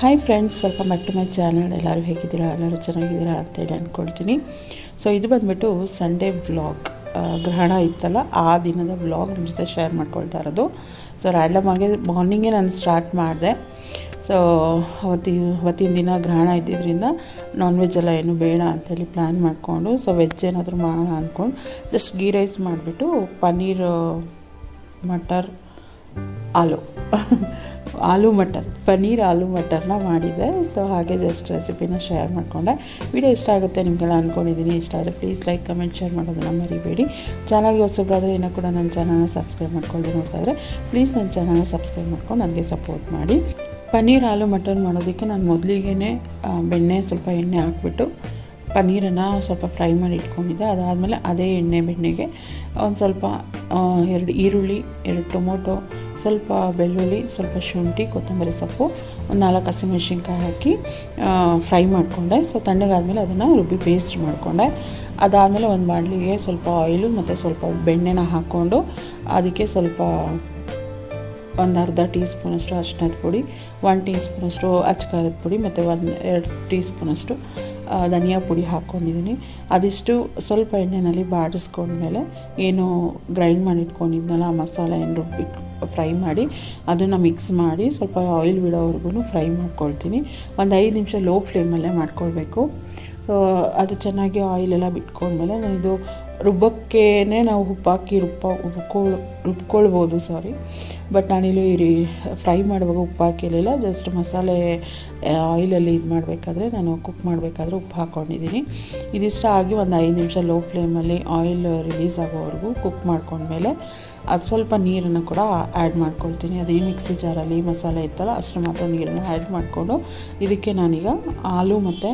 Hi friends welcome back to my channel ಎಲ್ಲರೂ ಹೇಗಿದ್ದೀರಾ? ಎಲ್ಲರೂ ಚೆನ್ನಾಗಿದ್ದೀರಾ ಅಂತೇಳಿ ಅಂದ್ಕೊಳ್ತೀನಿ ಸೊ ಇದು ಬಂದುಬಿಟ್ಟು ಸಂಡೇ ವ್ಲಾಗ್ ಗ್ರಹಣ ಇತ್ತಲ್ಲ, ಆ ದಿನದ ವ್ಲಾಗ್ ನಿಮ್ಮ ಜೊತೆ ಶೇರ್ ಮಾಡ್ಕೊಳ್ತಾ ಇರೋದು. ಸೊ ರ್ಯಾಂಡಮ್ ಆಗಿ ಮಾರ್ನಿಂಗೇ ನಾನು ಸ್ಟಾರ್ಟ್ ಮಾಡಿದೆ. ಸೊ ಅವತ್ತಿನ ಅವತ್ತಿನ ದಿನ ಗ್ರಹಣ ಇದ್ದಿದ್ದರಿಂದ ನಾನ್ ವೆಜ್ ಎಲ್ಲ ಏನು ಬೇಡ ಅಂತೇಳಿ ಪ್ಲ್ಯಾನ್ ಮಾಡಿಕೊಂಡು ಸೊ ವೆಜ್ ಏನಾದರೂ ಮಾಡೋಣ ಅಂದ್ಕೊಂಡು ಜಸ್ಟ್ ಗೀ ರೈಸ್ ಮಾಡಿಬಿಟ್ಟು ಪನ್ನೀರ್, ಮಟರ್, ಆಲೂ. ಆಲೂ ಮಟರ್ ಪನ್ನೀರ್ ಆಲೂ ಮಟರ್ನ ಮಾಡಿದ್ದೆ. ಸೊ ಹಾಗೆ ಜಸ್ಟ್ ರೆಸಿಪಿನ ಶೇರ್ ಮಾಡಿಕೊಂಡೆ. ವಿಡಿಯೋ ಇಷ್ಟ ಆಗುತ್ತೆ ನಿಮಗೆಲ್ಲ ಅಂದ್ಕೊಂಡಿದ್ದೀನಿ ಇಷ್ಟ ಆದರೆ ಪ್ಲೀಸ್ ಲೈಕ್ ಕಮೆಂಟ್ ಶೇರ್ ಮಾಡೋದನ್ನ ಮರಿಬೇಡಿ. ಚಾನಲ್ಗೆ ಹೊಸಬ್ರಾದರೆ ಇನ್ನೂ ಕೂಡ ನನ್ನ ಚಾನಲ್ನ ಸಬ್ಸ್ಕ್ರೈಬ್ ಮಾಡ್ಕೊಂಡು ನೋಡ್ತಾ ಇದ್ದರೆ ಪ್ಲೀಸ್ ನನ್ನ ಚಾನಲ್ನ ಸಬ್ಸ್ಕ್ರೈಬ್ ಮಾಡ್ಕೊಂಡು ನನಗೆ ಸಪೋರ್ಟ್ ಮಾಡಿ. ಪನ್ನೀರ್, ಆಲೂ ಮಟರ್ ಮಾಡೋದಕ್ಕೆ ನಾನು ಮೊದಲಿಗೆ ಬೆಣ್ಣೆ ಸ್ವಲ್ಪ ಎಣ್ಣೆ ಹಾಕ್ಬಿಟ್ಟು ಪನ್ನೀರನ್ನು ಸ್ವಲ್ಪ ಫ್ರೈ ಮಾಡಿ ಇಟ್ಕೊಂಡಿದ್ದೆ. ಅದಾದಮೇಲೆ ಅದೇ ಎಣ್ಣೆ ಬೆಣ್ಣೆಗೆ ಒಂದು ಸ್ವಲ್ಪ ಎರಡು ಈರುಳ್ಳಿ, ಎರಡು ಟೊಮೊಟೊ, ಸ್ವಲ್ಪ ಬೆಳ್ಳುಳ್ಳಿ, ಸ್ವಲ್ಪ ಶುಂಠಿ, ಕೊತ್ತಂಬರಿ ಸೊಪ್ಪು, ಒಂದು ನಾಲ್ಕು ಹಸಿಮೆಣ್ಸಿನ್ಕಾಯಿ ಹಾಕಿ ಫ್ರೈ ಮಾಡಿಕೊಂಡೆ. ಸೊ ತಣ್ಣಗಾದಮೇಲೆ ಅದನ್ನು ರುಬ್ಬಿ ಪೇಸ್ಟ್ ಮಾಡಿಕೊಂಡೆ. ಅದಾದಮೇಲೆ ಒಂದು ಬಾಣಲಿಗೆ ಸ್ವಲ್ಪ ಆಯಿಲು ಮತ್ತು ಸ್ವಲ್ಪ ಬೆಣ್ಣೆನ ಹಾಕ್ಕೊಂಡು ಅದಕ್ಕೆ ಸ್ವಲ್ಪ ಒಂದು ಅರ್ಧ ಟೀ ಸ್ಪೂನಷ್ಟು ಅರಿಶಿನದ ಪುಡಿ ಒನ್ ಟೀ ಸ್ಪೂನಷ್ಟು ಅಚ್ಕಾರದ ಪುಡಿ ಮತ್ತು ಒಂದು, ಎರಡು ಟೀ ಸ್ಪೂನಷ್ಟು ಧನಿಯಾ ಪುಡಿ ಹಾಕ್ಕೊಂಡಿದ್ದೀನಿ. ಅದಿಷ್ಟು ಸ್ವಲ್ಪ ಎಣ್ಣೆಯಲ್ಲಿ ಬಾಡಿಸ್ಕೊಂಡ್ಮೇಲೆ ಏನು ಗ್ರೈಂಡ್ ಮಾಡಿಟ್ಕೊಂಡಿದ್ನಲ್ಲ, ಆ ಮಸಾಲ ಏನು ಫ್ರೈ ಮಾಡಿ ಅದನ್ನು ಮಿಕ್ಸ್ ಮಾಡಿ ಸ್ವಲ್ಪ ಆಯಿಲ್ ಬಿಡೋವರೆಗೂ ಫ್ರೈ ಮಾಡ್ಕೊಳ್ತೀನಿ. ಒಂದು ಐದು ನಿಮಿಷ ಲೋ ಫ್ಲೇಮಲ್ಲೇ ಮಾಡ್ಕೊಳ್ಬೇಕು. ಅದು ಚೆನ್ನಾಗಿ ಆಯಿಲೆಲ್ಲ ಬಿಟ್ಕೊಂಡ್ಮೇಲೆ ನಾನು ಇದು ರುಬ್ಬಕ್ಕೇ ನಾವು ಉಪ್ಪು ಹಾಕಿ ರುಬ್ಬ ರುಬ್ಕೊಳ್, ರುಬ್ಕೊಳ್ಬೋದು ಸಾರಿ ಬಟ್ ನಾನಿಲ್ಲಿ ರೀ ಫ್ರೈ ಮಾಡುವಾಗ ಉಪ್ಪು ಹಾಕಿರಲಿಲ್ಲ ಜಸ್ಟ್ ಮಸಾಲೆ ಆಯಿಲಲ್ಲಿ ಇದು ಮಾಡಬೇಕಾದ್ರೆ ನಾನು ಕುಕ್ ಮಾಡಬೇಕಾದ್ರೆ ಉಪ್ಪು ಹಾಕ್ಕೊಂಡಿದ್ದೀನಿ ಇದಿಷ್ಟ ಆಗಿ ಒಂದು ಐದು ನಿಮಿಷ ಲೋ ಫ್ಲೇಮಲ್ಲಿ ಆಯಿಲ್ ರಿಲೀಸ್ ಆಗೋವರೆಗೂ ಕುಕ್ ಮಾಡ್ಕೊಂಡ್ಮೇಲೆ ಅದು ಸ್ವಲ್ಪ ನೀರನ್ನು ಕೂಡ ಆ್ಯಡ್ ಮಾಡ್ಕೊಳ್ತೀನಿ. ಅದೇ ಮಿಕ್ಸಿ ಜಾರಲ್ಲಿ ಮಸಾಲೆ ಇತ್ತಲ್ಲ ಅಷ್ಟು ಮಾತ್ರ ನೀರನ್ನು ಆ್ಯಡ್ ಮಾಡಿಕೊಂಡು ಇದಕ್ಕೆ ನಾನೀಗ ಆಲೂ ಮತ್ತು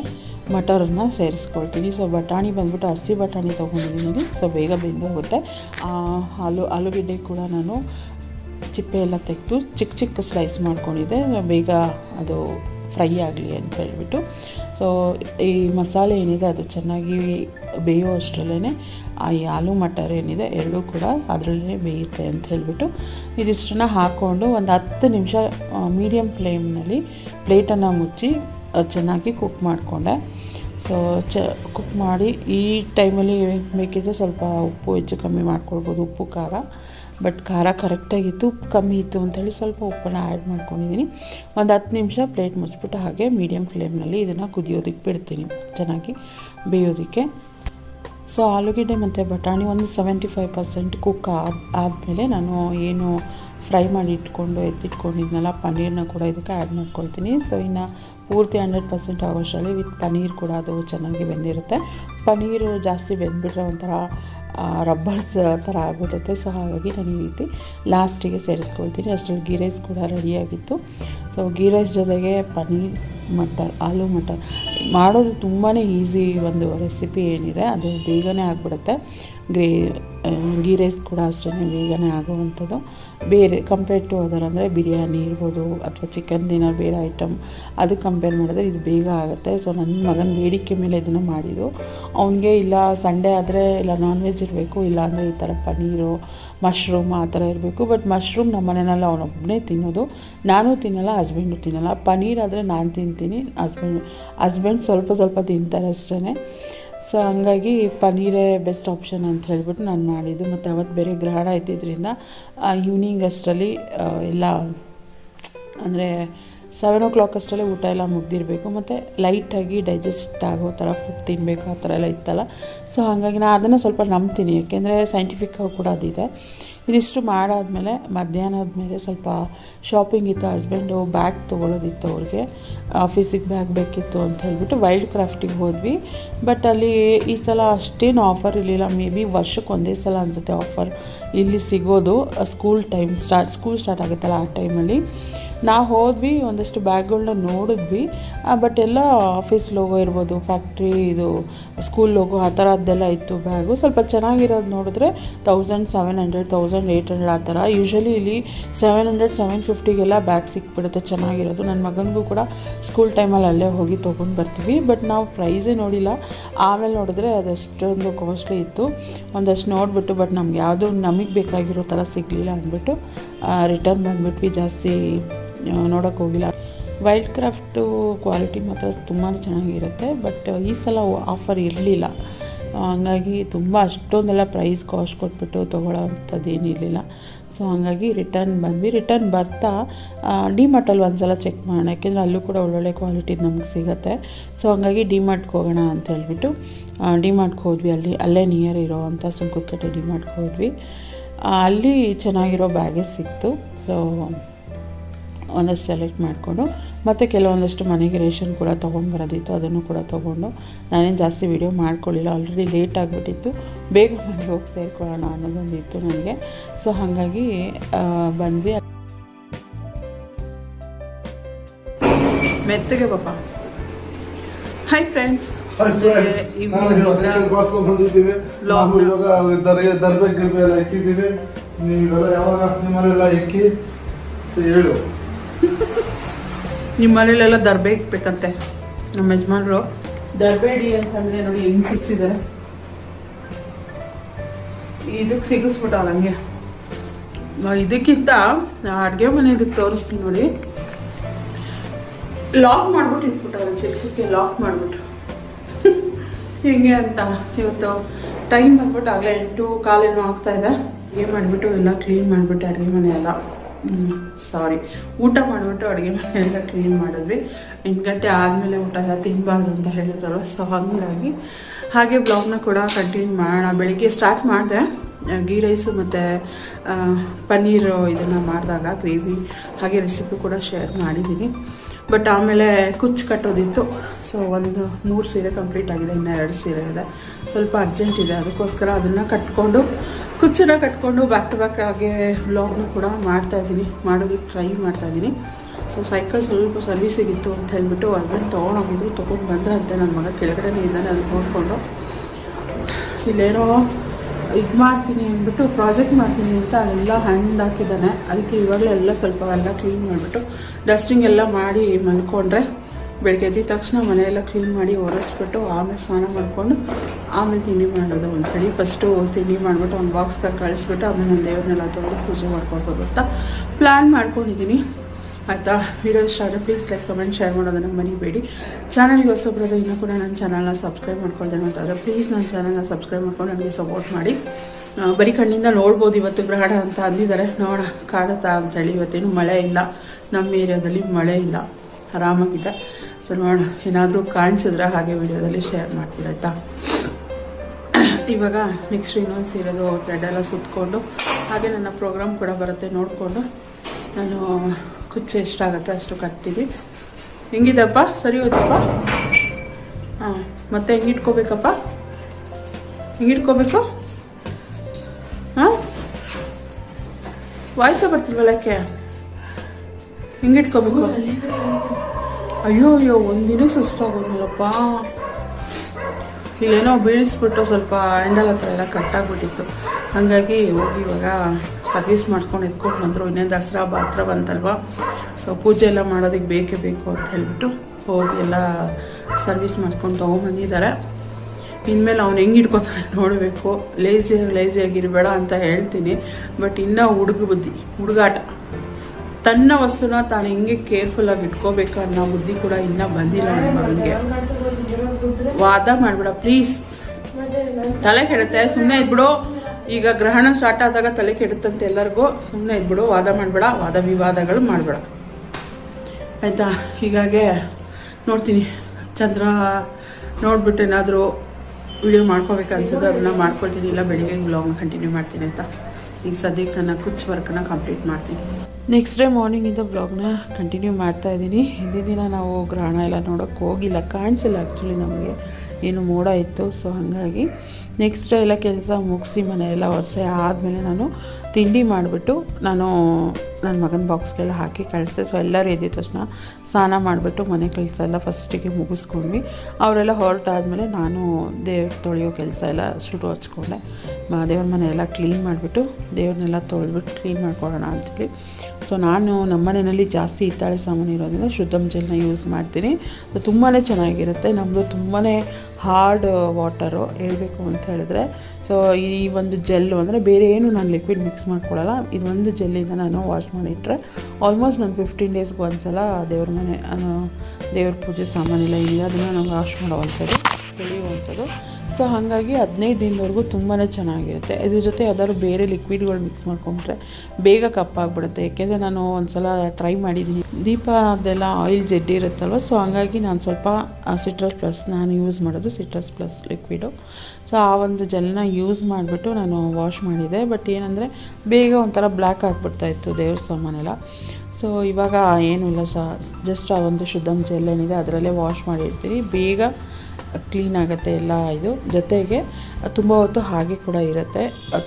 ಮಟರನ್ನು ಸೇರಿಸ್ಕೊಳ್ತೀನಿ. ಸೊ ಬಟಾಣಿ ಬಂದ್ಬಿಟ್ಟು ಹಸಿ ಬಟಾಣಿ ತೊಗೊಂಡಿದ್ದೀನಿ ಸೊ ಬೇಗ ಬೆಂದು ಹೋಗುತ್ತೆ. ಆಲೂ ಆಲೂಗೆಡ್ಡೆ ಕೂಡ ನಾನು ಚಿಪ್ಪೆ ಎಲ್ಲ ತೆಗೆದು ಚಿಕ್ಕ ಚಿಕ್ಕ ಸ್ಲೈಸ್ ಮಾಡ್ಕೊಂಡಿದ್ದೆ. ಬೇಗ ಅದು ಫ್ರೈ ಆಗಲಿ ಅಂತ ಹೇಳಿಬಿಟ್ಟು. ಸೊ ಈ ಮಸಾಲೆ ಏನಿದೆ ಅದು ಚೆನ್ನಾಗಿ ಬೇಯೋ ಅಷ್ಟರಲ್ಲೇ ಈ ಆಲೂ ಮಟರ್ ಏನಿದೆ ಎರಡೂ ಕೂಡ ಅದರಲ್ಲೇ ಬೇಯುತ್ತೆ ಅಂತ ಹೇಳಿಬಿಟ್ಟು ಇದಿಷ್ಟನ್ನು ಹಾಕ್ಕೊಂಡು ಒಂದು ಹತ್ತು ನಿಮಿಷ ಮೀಡಿಯಮ್ ಫ್ಲೇಮ್ನಲ್ಲಿ ಪ್ಲೇಟನ್ನು ಮುಚ್ಚಿ ಚೆನ್ನಾಗಿ ಕುಕ್ ಮಾಡಿಕೊಂಡೆ. ಸೊ ಚ ಕುಕ್ ಮಾಡಿ ಈ ಟೈಮಲ್ಲಿ ಬೇಕಿದ್ರೆ ಸ್ವಲ್ಪ ಉಪ್ಪು ಹೆಚ್ಚು ಕಮ್ಮಿ ಮಾಡ್ಕೊಳ್ಬೋದು, ಉಪ್ಪು, ಖಾರ. ಬಟ್ ಖಾರ ಕರೆಕ್ಟಾಗಿತ್ತು ಉಪ್ಪು ಕಮ್ಮಿ ಇತ್ತು ಅಂಥೇಳಿ ಸ್ವಲ್ಪ ಉಪ್ಪನ್ನು ಆ್ಯಡ್ ಮಾಡ್ಕೊಂಡಿದ್ದೀನಿ ಒಂದು ಹತ್ತು ನಿಮಿಷ ಪ್ಲೇಟ್ ಮುಚ್ಚಿಬಿಟ್ಟು ಹಾಗೆ ಮೀಡಿಯಮ್ ಫ್ಲೇಮ್ನಲ್ಲಿ ಇದನ್ನು ಕುದಿಯೋದಕ್ಕೆ ಬಿಡ್ತೀನಿ, ಚೆನ್ನಾಗಿ ಬೇಯೋದಕ್ಕೆ. ಸೊ ಆಲೂಗೆಡ್ಡೆ ಮತ್ತು ಬಟಾಣಿ ಒಂದು ಸೆವೆಂಟಿ ಫೈವ್ ಪರ್ಸೆಂಟ್ ಕುಕ್ ಆದ, ಆದಮೇಲೆ ನಾನು ಏನು ಫ್ರೈ ಮಾಡಿ ಇಟ್ಕೊಂಡು, ಎತ್ತಿಟ್ಕೊಂಡಿದ್ನಲ್ಲ, ಪನ್ನೀರ್ನ ಕೂಡ ಇದಕ್ಕೆ ಆ್ಯಡ್ ಮಾಡ್ಕೊಳ್ತೀನಿ. ಸೊ ಇನ್ನು ಪೂರ್ತಿ ಹಂಡ್ರೆಡ್ ಪರ್ಸೆಂಟ್ ಆಗೋಷ್ಟರಲ್ಲಿ ವಿತ್ ಪನ್ನೀರ್ ಕೂಡ ಅದು ಚೆನ್ನಾಗಿ ಬೆಂದಿರುತ್ತೆ. ಪನ್ನೀರು ಜಾಸ್ತಿ ಬೆಂದ್ಬಿಟ್ರೆ ಒಂಥರ ರಬ್ಬರ್ಸ್ ಥರ ಆಗಿಬಿಡುತ್ತೆ. ಸೊ, ಹಾಗಾಗಿ ನಾನು ಈ ರೀತಿ ಲಾಸ್ಟಿಗೆ ಸೇರಿಸ್ಕೊಳ್ತೀನಿ. ಅಷ್ಟರಲ್ಲಿ ಗೀ ರೈಸ್ ಕೂಡ ರೆಡಿಯಾಗಿತ್ತು ಸೊ, ಗೀ ರೈಸ್ ಜೊತೆಗೆ ಪನ್ನೀರ್, ಮಟರ್, ಆಲೂ ಮಟರ್. ಮಾಡೋದು ತುಂಬಾ ಈಸಿ ಒಂದು ರೆಸಿಪಿ ಏನಿದೆ. ಅದು ಬೇಗನೆ ಆಗಿಬಿಡುತ್ತೆ. ಗ್ರೇ ಗೀ ರೈಸ್ ಕೂಡ ಅಷ್ಟೇ ಬೇಗನೆ ಆಗುವಂಥದ್ದು. ಬೇರೆ ಕಂಪೇರ್ ಟು ಅದರ್ ಅಂದರೆ ಬಿರಿಯಾನಿ ಇರ್ಬೋದು ಅಥವಾ ಚಿಕನ್ ದಿನ ಬೇರೆ ಐಟಮ್ ಅದಕ್ಕೆ ಕಂಪೇರ್ ಮಾಡಿದ್ರೆ ಇದು ಬೇಗ ಆಗುತ್ತೆ. ಸೊ ನನ್ನ ಮಗನ ಬೇಡಿಕೆ ಮೇಲೆ ಇದನ್ನು ಮಾಡಿದ್ದು. ಅವನಿಗೆ ಇಲ್ಲ ಸಂಡೇ ಆದರೆ ಇಲ್ಲ ನಾನ್ ವೆಜ್ ಇರಬೇಕು, ಇಲ್ಲ ಅಂದರೆ ಈ ಥರ ಪನ್ನೀರು ಮಶ್ರೂಮ್ ಆ ಥರ ಇರಬೇಕು. ಬಟ್ ಮಶ್ರೂಮ್ ನಮ್ಮ ಮನೆಯಲ್ಲಿ ಅವನೊಬ್ಬನೇ ತಿನ್ನೋದು. ನಾನು ತಿನ್ನಲ್ಲ ಹಸ್ಬೆಂಡು ತಿನ್ನಲ್ಲ. ಪನ್ನೀರ್ ಆದರೆ ನಾನು ತಿಂತೀನಿ ಹಸ್ಬೆಂಡ್ ಹಸ್ಬೆಂಡ್ ಸ್ವಲ್ಪ ಸ್ವಲ್ಪ ತಿಂತಾರೆ ಅಷ್ಟೇ ಸೊ ಹಂಗಾಗಿ ಪನ್ನೀರೇ ಬೆಸ್ಟ್ ಆಪ್ಷನ್ ಅಂತ ಹೇಳ್ಬಿಟ್ಟು ನಾನು ಮಾಡಿದ್ದು. ಮತ್ತು ಅವತ್ತು ಬೇರೆ ಗ್ರಹಣ ಇದ್ದಿದ್ದರಿಂದ ಈವ್ನಿಂಗ್ ಅಷ್ಟರಲ್ಲಿ ಎಲ್ಲ, ಅಂದರೆ ಸೆವೆನ್ ಓ ಕ್ಲಾಕ್ ಅಷ್ಟರಲ್ಲೇ ಊಟ ಎಲ್ಲ ಮುಗ್ದಿರಬೇಕು. ಮತ್ತು ಲೈಟಾಗಿ ಡೈಜೆಸ್ಟ್ ಆಗೋ ಥರ ಫುಡ್ ತಿನ್ನಬೇಕು ಆ ಥರ ಎಲ್ಲ ಇತ್ತಲ್ಲ. ಸೊ ಹಾಗಾಗಿ ನಾನು ಅದನ್ನು ಸ್ವಲ್ಪ ನಂಬ್ತೀನಿ. ಯಾಕೆಂದರೆ ಸೈಂಟಿಫಿಕ್ ಕೂಡ ಅದಿದೆ. ಇದಿಷ್ಟು ಮಾಡಾದಮೇಲೆ, ಮಧ್ಯಾಹ್ನ ಆದಮೇಲೆ ಸ್ವಲ್ಪ ಶಾಪಿಂಗ್ ಇತ್ತು ಹಸ್ಬೆಂಡು ಬ್ಯಾಗ್ ತೊಗೊಳೋದಿತ್ತು ಅವ್ರಿಗೆ. ಆಫೀಸಿಗೆ ಬ್ಯಾಗ್ ಬೇಕಿತ್ತು ಅಂತ ಹೇಳ್ಬಿಟ್ಟು ವೈಲ್ಡ್ ಕ್ರಾಫ್ಟಿಗೆ ಹೋದ್ವಿ. ಬಟ್ ಅಲ್ಲಿ ಈ ಸಲ ಅಷ್ಟೇನು ಆಫರ್ ಇರಲಿಲ್ಲ. ಮೇ ಬಿ ವರ್ಷಕ್ಕೆ ಒಂದೇ ಸಲ ಅನಿಸುತ್ತೆ ಆಫರ್ ಇಲ್ಲಿ ಸಿಗೋದು school time start school start ಆಗುತ್ತಲ್ಲ ಆ ಟೈಮಲ್ಲಿ ನಾವು ಹೋದ್ವಿ, ಒಂದಷ್ಟು ಬ್ಯಾಗ್ಗಳನ್ನ ನೋಡಿದ್ವಿ. ಬಟ್ ಎಲ್ಲ ಆಫೀಸ್ ಲೋಗೋ ಇರ್ಬೋದು ಫ್ಯಾಕ್ಟ್ರಿ ಇದು ಸ್ಕೂಲ್ ಲೋಗೋ ಆ ಥರದ್ದೆಲ್ಲ ಇತ್ತು ಬ್ಯಾಗು ಸ್ವಲ್ಪ ಚೆನ್ನಾಗಿರೋದು ನೋಡಿದ್ರೆ thousand seven hundred thousand eight hundred ಆ ಥರ. ಯೂಶ್ವಲಿ ಇಲ್ಲಿ ಸೆವೆನ್ ಹಂಡ್ರೆಡ್ ಸೆವೆನ್ ಫಿಫ್ಟಿಗೆಲ್ಲ ಬ್ಯಾಗ್ ಸಿಕ್ಬಿಡುತ್ತೆ, ಚೆನ್ನಾಗಿರೋದು. ನನ್ನ ಮಗನಿಗೂ ಕೂಡ ಸ್ಕೂಲ್ ಟೈಮಲ್ಲಿ ಅಲ್ಲೇ ಹೋಗಿ ತೊಗೊಂಡು ಬರ್ತೀವಿ. ಬಟ್ ನಾವು ಪ್ರೈಸೇ ನೋಡಿಲ್ಲ. ಆಮೇಲೆ ನೋಡಿದ್ರೆ ಅದಷ್ಟೊಂದು ಕಾಸ್ಟ್ಲಿ ಇತ್ತು. ಒಂದಷ್ಟು ನೋಡಿಬಿಟ್ಟು ಬಟ್ ನಮ್ಗೆ ಯಾವುದೂ ನಮಗೆ ಬೇಕಾಗಿರೋ ಥರ ಸಿಗಲಿಲ್ಲ ಅಂದ್ಬಿಟ್ಟು ರಿಟರ್ನ್ ಬಂದ್ಬಿಟ್ವಿ ಜಾಸ್ತಿ. ನೋಡೋಕ್ಕೆ ಹೋಗಿಲ್ಲ. ವೈಲ್ಡ್ ಕ್ರಾಫ್ಟು ಕ್ವಾಲಿಟಿ ಮಾತ್ರ ತುಂಬಾ ಚೆನ್ನಾಗಿರುತ್ತೆ ಬಟ್ ಈ ಸಲ ಆಫರ್ ಇರಲಿಲ್ಲ. ಹಂಗಾಗಿ ತುಂಬ ಅಷ್ಟೊಂದೆಲ್ಲ ಪ್ರೈಸ್ ಕಾಸ್ಟ್ ಕೊಟ್ಬಿಟ್ಟು ತೊಗೊಳ್ಳೋ ಅಂಥದ್ದು ಏನಿರಲಿಲ್ಲ ಸೊ ಹಂಗಾಗಿ ರಿಟರ್ನ್ ಬಂದ್ವಿ. ರಿಟರ್ನ್ ಬರ್ತಾ ಡಿಮಾರ್ಟಲ್ಲಿ ಒಂದು ಸಲ ಚೆಕ್ ಮಾಡೋಣ. ಯಾಕೆಂದರೆ ಅಲ್ಲೂ ಕೂಡ ಒಳ್ಳೊಳ್ಳೆ ಕ್ವಾಲಿಟಿದು ನಮ್ಗೆ ಸಿಗುತ್ತೆ. ಸೊ ಹಂಗಾಗಿ ಡಿಮಾರ್ಟ್ಗೆ ಹೋಗೋಣ ಅಂತ ಹೇಳ್ಬಿಟ್ಟು ಡಿಮಾರ್ಟ್ಗೆ ಹೋದ್ವಿ. ಅಲ್ಲಿ, ಅಲ್ಲೇ ನಿಯರ್ ಇರೋ ಅಂಥ ಸುಂಕುಕಟ್ಟೆ ಡಿಮಾರ್ಟ್ಗೆ ಹೋದ್ವಿ. ಅಲ್ಲಿ ಚೆನ್ನಾಗಿರೋ ಬ್ಯಾಗೇ ಸಿಕ್ತು. ಸೊ ಒಂದಷ್ಟು ಸೆಲೆಕ್ಟ್ ಮಾಡಿಕೊಂಡು ಮತ್ತು ಕೆಲವೊಂದಷ್ಟು ಮನೆಗೆ ರೇಷನ್ ಕೂಡ ತೊಗೊಂಡ್ಬರೋದಿತ್ತು ಅದನ್ನು ಕೂಡ ತೊಗೊಂಡು ನಾನೇನು ಜಾಸ್ತಿ ವೀಡಿಯೋ ಮಾಡ್ಕೊಳ್ಳಿಲ್ಲ. ಆಲ್ರೆಡಿ ಲೇಟ್ ಆಗಿಬಿಟ್ಟಿತ್ತು. ಬೇಗ ಮನೆಗೆ ಹೋಗಿ ಸೇರ್ಕೊಳ್ಳೋಣ ಅನ್ನೋದೊಂದು ಇತ್ತು ನನಗೆ. ಸೊ ಹಾಗಾಗಿ ಬಂದ್ವಿ. ಮೆತ್ತಗೆ ಪಾಪ. ಹಾಯ್ ಫ್ರೆಂಡ್ಸ್ ದರ್ಬೆ ಗಿರ್ಬೆ ಎಲ್ಲ ನೀವೆಲ್ಲ ಯಾವಾಗ ನಿಮ್ಮನೆಲ್ಲ ಹೇಳು. ನಿಮ್ಮ ಮನೇಲೆಲ್ಲ ದರ್ಬೆ ಇಕ್ಬೇಕಂತೆ. ನಮ್ಮ ಯಜಮಾನ್ರು. ದರ್ಬೇಡಿ ಅಂತಂದ್ರೆ ನೋಡಿ ಹೆಂಗ್ ಸಿಕ್ಸಿದ್ದಾರೆ ಇದಕ್ಕೆ ಸಿಗಿಸ್ಬಿಟ್ಟ ಹಂಗೆ. ಇದಕ್ಕಿಂತ ಅಡುಗೆ ಮನೆ ಇದಕ್ಕೆ ತೋರಿಸ್ತೀನಿ ನೋಡಿ. ಲಾಕ್ ಮಾಡ್ಬಿಟ್ಟು ಇಟ್ಬಿಟ್ಟಾರೆ ಚಿಲ್ಕಕ್ಕೆ ಲಾಕ್ ಮಾಡ್ಬಿಟ್ಟು. ಹೆಂಗೆ ಅಂತ ಇವತ್ತು ಟೈಮ್ ಬಂದ್ಬಿಟ್ಟು ಆಗಲೇ ಎಂಟು ಕಾಲೇನೋ ಆಗ್ತಾ ಇದೆ. ಏನು ಮಾಡಿಬಿಟ್ಟು? ಎಲ್ಲ ಕ್ಲೀನ್ ಮಾಡಿಬಿಟ್ಟು ಅಡುಗೆ ಮನೆ ಎಲ್ಲ. ಸಾರಿ ಊಟ ಮಾಡಿಬಿಟ್ಟು ಅಡುಗೆ ಮನೆಯೆಲ್ಲ ಕ್ಲೀನ್ ಮಾಡಿದ್ವಿ. ಎಂಟು ಗಂಟೆ ಆದಮೇಲೆ ಊಟ ಎಲ್ಲ ತಿನ್ನಬಾರ್ದು ಅಂತ ಹೇಳಿದ್ರಲ್ಲ ಸೊ ಹಾಗಾಗಿ ಹಾಗೆ ಬ್ಲಾಗ್ನ ಕೂಡ ಕಂಟಿನ್ಯೂ ಮಾಡೋಣ. ಬೆಳಿಗ್ಗೆ ಸ್ಟಾರ್ಟ್ ಮಾಡಿದೆ. ಗೀ ರೈಸು ಮತ್ತು ಪನ್ನೀರು ಇದನ್ನು ಮಾಡಿದಾಗ ಗ್ರೇವಿ ಹಾಗೆ ರೆಸಿಪಿ ಕೂಡ ಶೇರ್ ಮಾಡಿದ್ದೀನಿ ಬಟ್ ಆಮೇಲೆ ಕುಚ್ಚು ಕಟ್ಟೋದಿತ್ತು. ಸೊ ಒಂದು ಮೂರು ಸೀರೆ ಕಂಪ್ಲೀಟ್ ಆಗಿದೆ, ಇನ್ನು ಎರಡು ಸೀರೆ ಇದೆ. ಸ್ವಲ್ಪ ಅರ್ಜೆಂಟ್ ಇದೆ. ಅದಕ್ಕೋಸ್ಕರ ಅದನ್ನು ಕಟ್ಕೊಂಡು, ಕುಚ್ಚನ್ನ ಕಟ್ಕೊಂಡು ಬ್ಯಾಕ್ ಟು ಬ್ಯಾಕ್ ಆಗಿ ಬ್ಲಾಗ್ನು ಕೂಡ ಮಾಡ್ತಾಯಿದ್ದೀನಿ ಮಾಡೋದಕ್ಕೆ ಟ್ರೈ ಮಾಡ್ತಾ ಇದ್ದೀನಿ. ಸೊ ಸೈಕಲ್ ಸ್ವಲ್ಪ ಸರ್ವಿಸಿಗಿತ್ತು ಅಂತ ಹೇಳ್ಬಿಟ್ಟು ಅದನ್ನು ತೊಗೊಂಡೋಗಿದ್ರು. ತೊಗೊಂಡು ಅಂತ ನನ್ನ ಮಗ. ಕೆಳಗಡೆ ಇದ್ದಾನೆ ಅದನ್ನ ನೋಡಿಕೊಂಡು. ಇಲ್ಲೇನೋ ಇದು ಮಾಡ್ತೀನಿ ಅಂದ್ಬಿಟ್ಟು ಪ್ರಾಜೆಕ್ಟ್ ಮಾಡ್ತೀನಿ ಅಂತ ಅಲ್ಲೆಲ್ಲ ಹ್ಯಾಂಡ್ ಹಾಕಿದ್ದಾನೆ. ಅದಕ್ಕೆ ಇವಾಗಲೇ ಎಲ್ಲ ಸ್ವಲ್ಪ ಎಲ್ಲ ಕ್ಲೀನ್ ಮಾಡಿಬಿಟ್ಟು ಡಸ್ಟಿಂಗ್ ಎಲ್ಲ ಮಾಡಿ ಮಲ್ಕೊಂಡ್ರೆ ಬೆಳಗ್ಗೆ ಎದ್ದ ತಕ್ಷಣ ಮನೆಯೆಲ್ಲ ಕ್ಲೀನ್ ಮಾಡಿ ಒರೆಸ್ಬಿಟ್ಟು ಆಮೇಲೆ ಸ್ನಾನ ಮಾಡಿಕೊಂಡು ಆಮೇಲೆ ತಿಂಡಿ ಮಾಡೋದು ಒಂದು ಸರಿ ಫಸ್ಟು ತಿಂಡಿ ಮಾಡಿಬಿಟ್ಟು ಒಂದು ಬಾಕ್ಸ್ಗೆ ಕಳಿಸ್ಬಿಟ್ಟು ಆಮೇಲೆ ನನ್ನ ದೇವ್ರನ್ನೆಲ್ಲ ತೊಗೊಂಡು ಪೂಜೆ ಮಾಡ್ಕೊಂಡು ಅಂತ ಪ್ಲ್ಯಾನ್ ಮಾಡ್ಕೊಂಡಿದ್ದೀನಿ ಆಯಿತಾ? ವಿಡಿಯೋ ಇಷ್ಟ ಆದರೆ ಪ್ಲೀಸ್ ಲೈಕ್ ಕಮೆಂಟ್ ಶೇರ್ ಮಾಡೋದನ್ನು ಮರಿಬೇಡಿ. ಚಾನಲ್ಗೆ ಹೊಸಬ್ರದ ಇನ್ನೂ ಕೂಡ ನನ್ನ ಚಾನಲ್ನ ಸಬ್ಸ್ಕ್ರೈಬ್ ಮಾಡ್ಕೊಳ್ತೇನೆ ಅಂತಂದರೆ ಪ್ಲೀಸ್ ನನ್ನ ಚಾನಲ್ನ ಸಬ್ಸ್ಕ್ರೈಬ್ ಮಾಡ್ಕೊಂಡು ನನಗೆ ಸಪೋರ್ಟ್ ಮಾಡಿ. ಬರೀ ಕಣ್ಣಿಂದ ನೋಡ್ಬೋದು ಇವತ್ತು ಗ್ರಹಣ ಅಂತ ಅಂದಿದ್ದಾರೆ. ನೋಡೋಣ ಕಾಣುತ್ತಾ ಅಂತೇಳಿ ಇವತ್ತೇನು ಮಳೆ ಇಲ್ಲ. ನಮ್ಮ ಏರಿಯಾದಲ್ಲಿ ಮಳೆ ಇಲ್ಲ. ಆರಾಮಾಗಿದೆ. ಸೊ ನೋಡ, ಏನಾದರೂ ಕಾಣಿಸಿದ್ರೆ ಹಾಗೆ ವಿಡಿಯೋದಲ್ಲಿ ಶೇರ್ ಮಾಡ್ತೀರ ಆಯಿತಾ? ಇವಾಗ ನೆಕ್ಸ್ಟ್ ಇನ್ನೊಂದು ಸೀರೆದು ಥ್ರೆಡ್ ಎಲ್ಲ ಸುತ್ಕೊಂಡು ಹಾಗೆ ನನ್ನ ಪ್ರೋಗ್ರಾಮ್ ಕೂಡ ಬರುತ್ತೆ, ನೋಡಿಕೊಂಡು. ನಾನು ಕುಚ್ಚು ಎಷ್ಟಾಗುತ್ತೆ ಅಷ್ಟು ಕಟ್ತೀವಿ. ಹೆಂಗಿದಪ್ಪ? ಸರಿ ಹೋಯ್ತಪ್ಪ? ಹಾಂ, ಮತ್ತೆ ಹೆಂಗಿಟ್ಕೋಬೇಕಪ್ಪ? ಹೆಂಗಿಟ್ಕೋಬೇಕು? ಹಾಂ? ವಾಯ್ಸ ಬರ್ತಿಲ್ವಲ್ಲ ಯಾಕೆ? ಹೆಂಗಿಟ್ಕೋಬೇಕು? ಅಯ್ಯೋ ಅಯ್ಯೋ ಒಂದಿನಕ್ಕೆ ಸುಸ್ತಾಗೋದಿಲ್ಲಪ್ಪ ಇಲ್ಲೇನೋ ಬೀಳಿಸ್ಬಿಟ್ಟು ಸ್ವಲ್ಪ ಹ್ಯಾಂಡಲ್ ಹತ್ರ ಎಲ್ಲ ಕಟ್ಟಾಗ್ಬಿಟ್ಟಿತ್ತು. ಹಾಗಾಗಿ ಹೋಗಿ ಇವಾಗ ಸರ್ವಿಸ್ ಮಾಡ್ಕೊಂಡು ಎತ್ಕೊಂಡು ಬಂದರು. ಇನ್ನೇ ದಸರಾ ಹಬ್ಬ ಹತ್ರ ಬಂತಲ್ವ? ಸೊ ಪೂಜೆ ಎಲ್ಲ ಮಾಡೋದಕ್ಕೆ ಬೇಕೇ ಬೇಕು ಅಂತ ಹೇಳ್ಬಿಟ್ಟು ಹೋಗಿ ಎಲ್ಲ ಸರ್ವಿಸ್ ಮಾಡ್ಕೊಂಡು ತೊಗೊಂಬಂದಿದ್ದಾರೆ. ಇನ್ಮೇಲೆ ಅವ್ನು ಹೆಂಗೆ ಇಟ್ಕೋತಾನೆ ನೋಡಬೇಕು. ಲೇಸಿ ಲೇಸಿಯಾಗಿರಬೇಡ ಅಂತ ಹೇಳ್ತೀನಿ. ಬಟ್ ಇನ್ನೂ ಹುಡುಗ ಬುದ್ಧಿ, ಹುಡುಗಾಟ. ತನ್ನ ವಸ್ತುನ ತಾನು ಹೆಂಗೆ ಕೇರ್ಫುಲ್ಲಾಗಿ ಇಟ್ಕೋಬೇಕು ಅನ್ನೋ ಬುದ್ಧಿ ಕೂಡ ಇನ್ನೂ ಬಂದಿಲ್ಲ ನನ್ನ ಮಗನಿಗೆ. ವಾದ ಮಾಡಬೇಡ ಪ್ಲೀಸ್ ತಲೆ ಕೆಡುತ್ತೆ ಸುಮ್ಮನೆ ಇದ್ಬಿಡು. ಈಗ ಗ್ರಹಣ ಸ್ಟಾರ್ಟ್ ಆದಾಗ ತಲೆ ಕೆಡುತ್ತಂತೆ ಎಲ್ಲರಿಗೂ. ಸುಮ್ಮನೆ ಇದ್ಬಿಡು, ವಾದ ಮಾಡಬೇಡ, ವಾದ ವಿವಾದಗಳು ಮಾಡಬೇಡ. ಆಯಿತಾ? ಹೀಗಾಗೆ ನೋಡ್ತೀನಿ. ಚಂದ್ರ, ನೋಡ್ಬಿಟ್ಟು ಏನಾದರೂ ವಿಡಿಯೋ ಮಾಡ್ಕೋಬೇಕು ಅನ್ಸುತ್ತೆ ಅದನ್ನ ಮಾಡ್ಕೊಳ್ತೀನಿ. ಇಲ್ಲ, ಬೆಳಿಗ್ಗೆ ಬ್ಲಾಗ್ನ ಕಂಟಿನ್ಯೂ ಮಾಡ್ತೀನಿ ಅಂತ. ಈಗ ಸದ್ಯಕ್ಕೆ ನನ್ನ ಕುಚ್ ವರ್ಕನ್ನ ಕಂಪ್ಲೀಟ್ ಮಾಡ್ತೀನಿ. ನೆಕ್ಸ್ಟ್ ಡೇ ಮಾರ್ನಿಂಗಿಂದ ಬ್ಲಾಗ್ನ ಕಂಟಿನ್ಯೂ ಮಾಡ್ತಾ ಇದ್ದೀನಿ. ಹಿಂದಿನ ದಿನ ನಾವು ಗ್ರಹಣ ಎಲ್ಲ ನೋಡೋಕ್ಕೆ ಹೋಗಿಲ್ಲ. ಕಾಣಿಸಿಲ್ಲ ಆ್ಯಕ್ಚುಲಿ ನಮಗೆ. ಏನು ಮೋಡ ಇತ್ತು ಸೊ ಹಾಗಾಗಿ ನೆಕ್ಸ್ಟ್ ಡೇ ಎಲ್ಲ ಕೆಲಸ ಮುಗಿಸಿ ಮನೆಯೆಲ್ಲ ಒರೆಸೆ ಆದಮೇಲೆ ನಾನು ತಿಂಡಿ ಮಾಡಿಬಿಟ್ಟು ನಾನು ನನ್ನ ಮಗನ ಬಾಕ್ಸ್ಗೆಲ್ಲ ಹಾಕಿ ಕಳಿಸಿದೆ. ಸೊ ಎಲ್ಲರೂ ಎದ್ದಿದ ತಕ್ಷಣ ಸ್ನಾನ ಮಾಡಿಬಿಟ್ಟು ಮನೆ ಕೆಲಸ ಎಲ್ಲ ಫಸ್ಟಿಗೆ ಮುಗಿಸ್ಕೊಂಡ್ವಿ. ಅವರೆಲ್ಲ ಹೊರಟಾದಮೇಲೆ ನಾನು ದೇವ್ರ ತೊಳೆಯೋ ಕೆಲಸ ಎಲ್ಲ ಸುಡು ಹಚ್ಕೊಂಡೆ. ದೇವ್ರ ಮನೆ ಎಲ್ಲ ಕ್ಲೀನ್ ಮಾಡಿಬಿಟ್ಟು ದೇವ್ರನ್ನೆಲ್ಲ ತೊಳೆದ್ಬಿಟ್ಟು ಕ್ಲೀನ್ ಮಾಡ್ಕೊಳ್ಳೋಣ ಅಂತೇಳಿ ಸೊ ನಾನು ನಮ್ಮ ಮನೆಯಲ್ಲಿ ಜಾಸ್ತಿ ಹಿತ್ತಾಳೆ ಸಾಮಾನು ಇರೋದ್ರಿಂದ ಶುದ್ಧಂ ಜೆಲ್ನ ಯೂಸ್ ಮಾಡ್ತೀನಿ. ತುಂಬಾ ಚೆನ್ನಾಗಿರುತ್ತೆ. ನಮ್ಮದು ತುಂಬಾ ಹಾರ್ಡ್ ವಾಟರು ಹೇಳಬೇಕು ಅಂತ ಅಂತ ಹೇಳಿದ್ರೆ. ಸೊ ಈ ಒಂದು ಜೆಲ್ಲು ಅಂದರೆ ಬೇರೆ ಏನು ನಾನು ಲಿಕ್ವಿಡ್ ಮಿಕ್ಸ್ ಮಾಡ್ಕೊಳ್ಳಲ್ಲ ಇದು ಒಂದು ಜೆಲ್ಲಿಂದ ನಾನು ವಾಶ್ ಮಾಡಿಟ್ರೆ ಆಲ್ಮೋಸ್ಟ್ ನಾನು ಫಿಫ್ಟೀನ್ ಡೇಸ್ಗೆ ಒಂದ್ಸಲ ದೇವ್ರ ಮನೆ ದೇವ್ರ ಪೂಜೆ ಸಾಮಾನೆಲ್ಲ ಅದನ್ನು ನಾನು ವಾಶ್ ಮಾಡುವಂಥದ್ದು ತೊಳೆಯುವಂಥದ್ದು ಸೊ ಹಾಗಾಗಿ ಹದಿನೈದು ದಿನದವರೆಗೂ ತುಂಬಾ ಚೆನ್ನಾಗಿರುತ್ತೆ. ಇದ್ರ ಜೊತೆ ಯಾವ್ದಾದ್ರು ಬೇರೆ ಲಿಕ್ವಿಡ್ಗಳು ಮಿಕ್ಸ್ ಮಾಡ್ಕೊಂಡ್ರೆ ಬೇಗ ಕಪ್ಪಾಗ್ಬಿಡುತ್ತೆ. ಏಕೆಂದರೆ ನಾನು ಒಂದ್ಸಲ ಟ್ರೈ ಮಾಡಿದ್ದೀನಿ. ದೀಪ ಅದೆಲ್ಲ ಆಯಿಲ್ ಜೆಡ್ ಇರುತ್ತಲ್ವ? ಸೊ ಹಾಗಾಗಿ ನಾನು ಸ್ವಲ್ಪ ಸಿಟ್ರಸ್ ಪ್ಲಸ್ ನಾನು ಯೂಸ್ ಮಾಡೋದು ಸಿಟ್ರಸ್ ಪ್ಲಸ್ ಲಿಕ್ವಿಡು ಸೊ ಆ ಒಂದು ಜೆಲ್ನ ಯೂಸ್ ಮಾಡಿಬಿಟ್ಟು ನಾನು ವಾಶ್ ಮಾಡಿದೆ. ಬಟ್ ಏನಂದರೆ ಬೇಗ ಒಂಥರ ಬ್ಲ್ಯಾಕ್ ಆಗಿಬಿಡ್ತಾ ಇತ್ತು ದೇವ್ರ ಸಾಮಾನೆಲ್ಲ. ಸೊ ಇವಾಗ ಏನೂ ಇಲ್ಲ ಸಹ ಜಸ್ಟ್ ಆ ಒಂದು ಶುದ್ಧಂ ಜೆಲ್ ಏನಿದೆ ಅದರಲ್ಲೇ ವಾಶ್ ಮಾಡಿರ್ತೀನಿ. ಬೇಗ ಕ್ಲೀನ್ ಆಗುತ್ತೆ ಎಲ್ಲ ಇದು. ಜೊತೆಗೆ ತುಂಬ ಹೊತ್ತು ಹಾಗೆ ಕೂಡ ಇರುತ್ತೆ.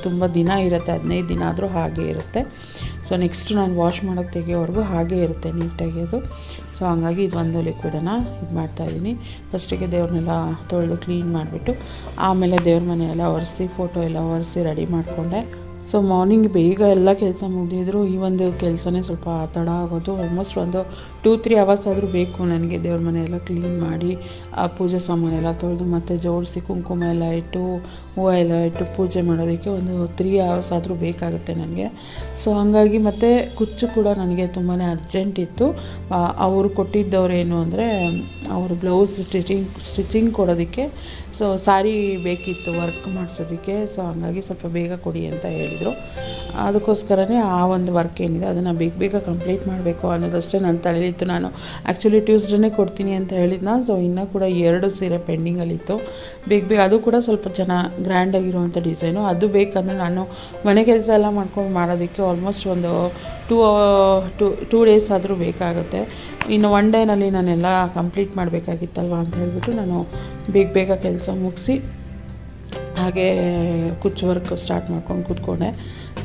ತುಂಬ ದಿನ ಇರುತ್ತೆ, ಹದಿನೈದು ದಿನ ಆದರೂ ಹಾಗೆ ಇರುತ್ತೆ. ಸೊ ನೆಕ್ಸ್ಟ್ ನಾನು ವಾಶ್ ಮಾಡೋಕ್ಕೆ ತೆಗೆಯೋವರೆಗೂ ಹಾಗೆ ಇರುತ್ತೆ ನೀಟಾಗಿ ಅದು. ಸೊ ಹಂಗಾಗಿ ಇದು ಒಂದು ಲಿಕ್ವಿಡನ್ನು ಇದು ಮಾಡ್ತಾಯಿದ್ದೀನಿ ಫಸ್ಟಿಗೆ ದೇವ್ರನ್ನೆಲ್ಲ ತೊಳೆದು ಕ್ಲೀನ್ ಮಾಡಿಬಿಟ್ಟು, ಆಮೇಲೆ ದೇವ್ರ ಮನೆ ಎಲ್ಲ ಒರೆಸಿ ಫೋಟೋ ಎಲ್ಲ ಒರೆಸಿ ರೆಡಿ ಮಾಡಿಕೊಂಡೆ. ಸೊ ಮಾರ್ನಿಂಗ್ ಬೇಗ ಎಲ್ಲ ಕೆಲಸ ಮುಗಿದಿದ್ರು, ಈ ಒಂದು ಕೆಲಸನೇ ಸ್ವಲ್ಪ ತಡ ಆಗೋದು. ಆಲ್ಮೋಸ್ಟ್ ಒಂದು ಟೂ ತ್ರೀ ಅವರ್ಸ್ ಆದರೂ ಬೇಕು ನನಗೆ. ದೇವ್ರ ಮನೆ ಎಲ್ಲ ಕ್ಲೀನ್ ಮಾಡಿ, ಆ ಪೂಜೆ ಸಾಮಾನೆಲ್ಲ ತೊಳೆದು, ಮತ್ತು ಜೋಡಿಸಿ ಕುಂಕುಮ ಎಲ್ಲ ಇಟ್ಟು, ಹೂವು ಎಲ್ಲ ಇಟ್ಟು ಪೂಜೆ ಮಾಡೋದಕ್ಕೆ ಒಂದು ತ್ರೀ ಅವರ್ಸ್ ಆದರೂ ಬೇಕಾಗುತ್ತೆ ನನಗೆ. ಸೊ ಹಾಗಾಗಿ ಮತ್ತು ಕುಚ್ಚು ಕೂಡ ನನಗೆ ತುಂಬಾ ಅರ್ಜೆಂಟ್ ಇತ್ತು. ಅವರು ಕೊಟ್ಟಿದ್ದವ್ರು ಏನು ಅಂದರೆ, ಅವರು ಬ್ಲೌಸ್ ಸ್ಟಿಚಿಂಗ್ ಸ್ಟಿಚಿಂಗ್ ಕೊಡೋದಕ್ಕೆ ಸೊ ಸಾರಿ ಬೇಕಿತ್ತು ವರ್ಕ್ ಮಾಡಿಸೋದಕ್ಕೆ. ಸೊ ಹಂಗಾಗಿ ಸ್ವಲ್ಪ ಬೇಗ ಕೊಡಿ ಅಂತ ಹೇಳಿದರು ಅದಕ್ಕೋಸ್ಕರನೇ ಆ ಒಂದು ವರ್ಕ್ ಏನಿದೆ, ಅದನ್ನು ಬೇಗ ಬೇಗ ಕಂಪ್ಲೀಟ್ ಮಾಡಬೇಕು ಅನ್ನೋದಷ್ಟೇ ನನ್ನ ತಲೆಯಲ್ಲಿತ್ತು ನಾನು ಆ್ಯಕ್ಚುಲಿ ಟ್ಯೂಸ್ಡೇನೇ ಕೊಡ್ತೀನಿ ಅಂತ ಹೇಳಿದ್ನ ಸೊ ಇನ್ನೂ ಕೂಡ ಎರಡು ಸೀರೆ ಪೆಂಡಿಂಗಲ್ಲಿತ್ತು ಬೇಗ ಬೇಗ ಅದು ಕೂಡ ಸ್ವಲ್ಪ ಚೆನ್ನಾಗಿ ಗ್ರ್ಯಾಂಡಾಗಿರುವಂಥ ಡಿಸೈನು ಅದು ಬೇಕಂದರೆ ನಾನು ಮನೆ ಕೆಲಸ ಎಲ್ಲ ಮಾಡ್ಕೊಂಡು ಮಾಡೋದಕ್ಕೆ ಆಲ್ಮೋಸ್ಟ್ ಒಂದು ಟೂ ಟೂ ಟೂ ಡೇಸ್ ಆದರೂ ಬೇಕಾಗುತ್ತೆ. ಇನ್ನು ಒನ್ ಡೇನಲ್ಲಿ ನಾನೆಲ್ಲ ಕಂಪ್ಲೀಟ್ ಮಾಡಬೇಕಾಗಿತ್ತಲ್ವ ಅಂತ ಹೇಳಿಬಿಟ್ಟು ನಾನು ಬೇಗ ಬೇಗ ಕೆಲಸ ಮುಗಿಸಿ ಹಾಗೆ ಕುಚ್ಚು ವರ್ಕ್ ಸ್ಟಾರ್ಟ್ ಮಾಡ್ಕೊಂಡು ಕೂತ್ಕೊಂಡೆ.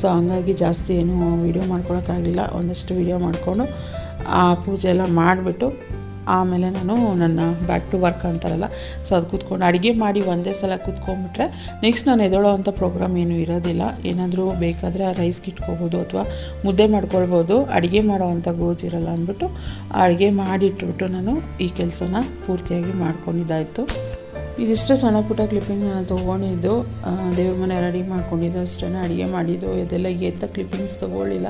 ಸೊ ಹಂಗಾಗಿ ಜಾಸ್ತಿ ಏನು ವೀಡಿಯೋ ಮಾಡ್ಕೊಳಕ್ಕಾಗಲಿಲ್ಲ. ಒಂದಷ್ಟು ವೀಡಿಯೋ ಮಾಡಿಕೊಂಡು, ಆ ಪೂಜೆ ಎಲ್ಲ ಮಾಡಿಬಿಟ್ಟು, ಆಮೇಲೆ ನಾನು ನನ್ನ ಬ್ಯಾಕ್ ಟು ವರ್ಕ್ ಅಂತಾರಲ್ಲ ಸೊ ಅದು ಕೂತ್ಕೊಂಡು ಅಡುಗೆ ಮಾಡಿ ಒಂದೇ ಸಲ ಕೂತ್ಕೊಂಡ್ಬಿಟ್ರೆ ನೆಕ್ಸ್ಟ್ ನಾನು ಎದೊಳೋ ಅಂಥ ಪ್ರೋಗ್ರಾಮ್ ಏನೂ ಇರೋದಿಲ್ಲ. ಏನಾದರೂ ಬೇಕಾದರೆ ಆ ರೈಸ್ಗೆ ಇಟ್ಕೋಬೋದು ಅಥವಾ ಮುದ್ದೆ ಮಾಡ್ಕೊಳ್ಬೋದು. ಅಡುಗೆ ಮಾಡೋ ಅಂಥ ಗೋಜಿರಲ್ಲ ಅಂದ್ಬಿಟ್ಟು, ಅಡುಗೆ ಮಾಡಿಟ್ಬಿಟ್ಟು ನಾನು ಈ ಕೆಲಸನ ಪೂರ್ತಿಯಾಗಿ ಮಾಡ್ಕೊಂಡಿದ್ದಾಯಿತು. ಇದಿಷ್ಟೇ ಸಣ್ಣ ಪುಟ್ಟ ಕ್ಲಿಪ್ಪಿಂಗ್ ನಾನು ತೊಗೊಂಡಿದ್ದು. ದೇವ್ರ ಮನೆ ರೆಡಿ ಮಾಡ್ಕೊಂಡಿದ್ದು ಅಷ್ಟೇ ಅಡುಗೆ ಮಾಡಿದ್ದು, ಇದೆಲ್ಲ ಎತ್ತ ಕ್ಲಿಪ್ಪಿಂಗ್ಸ್ ತೊಗೊಳ್ಳಿಲ್ಲ.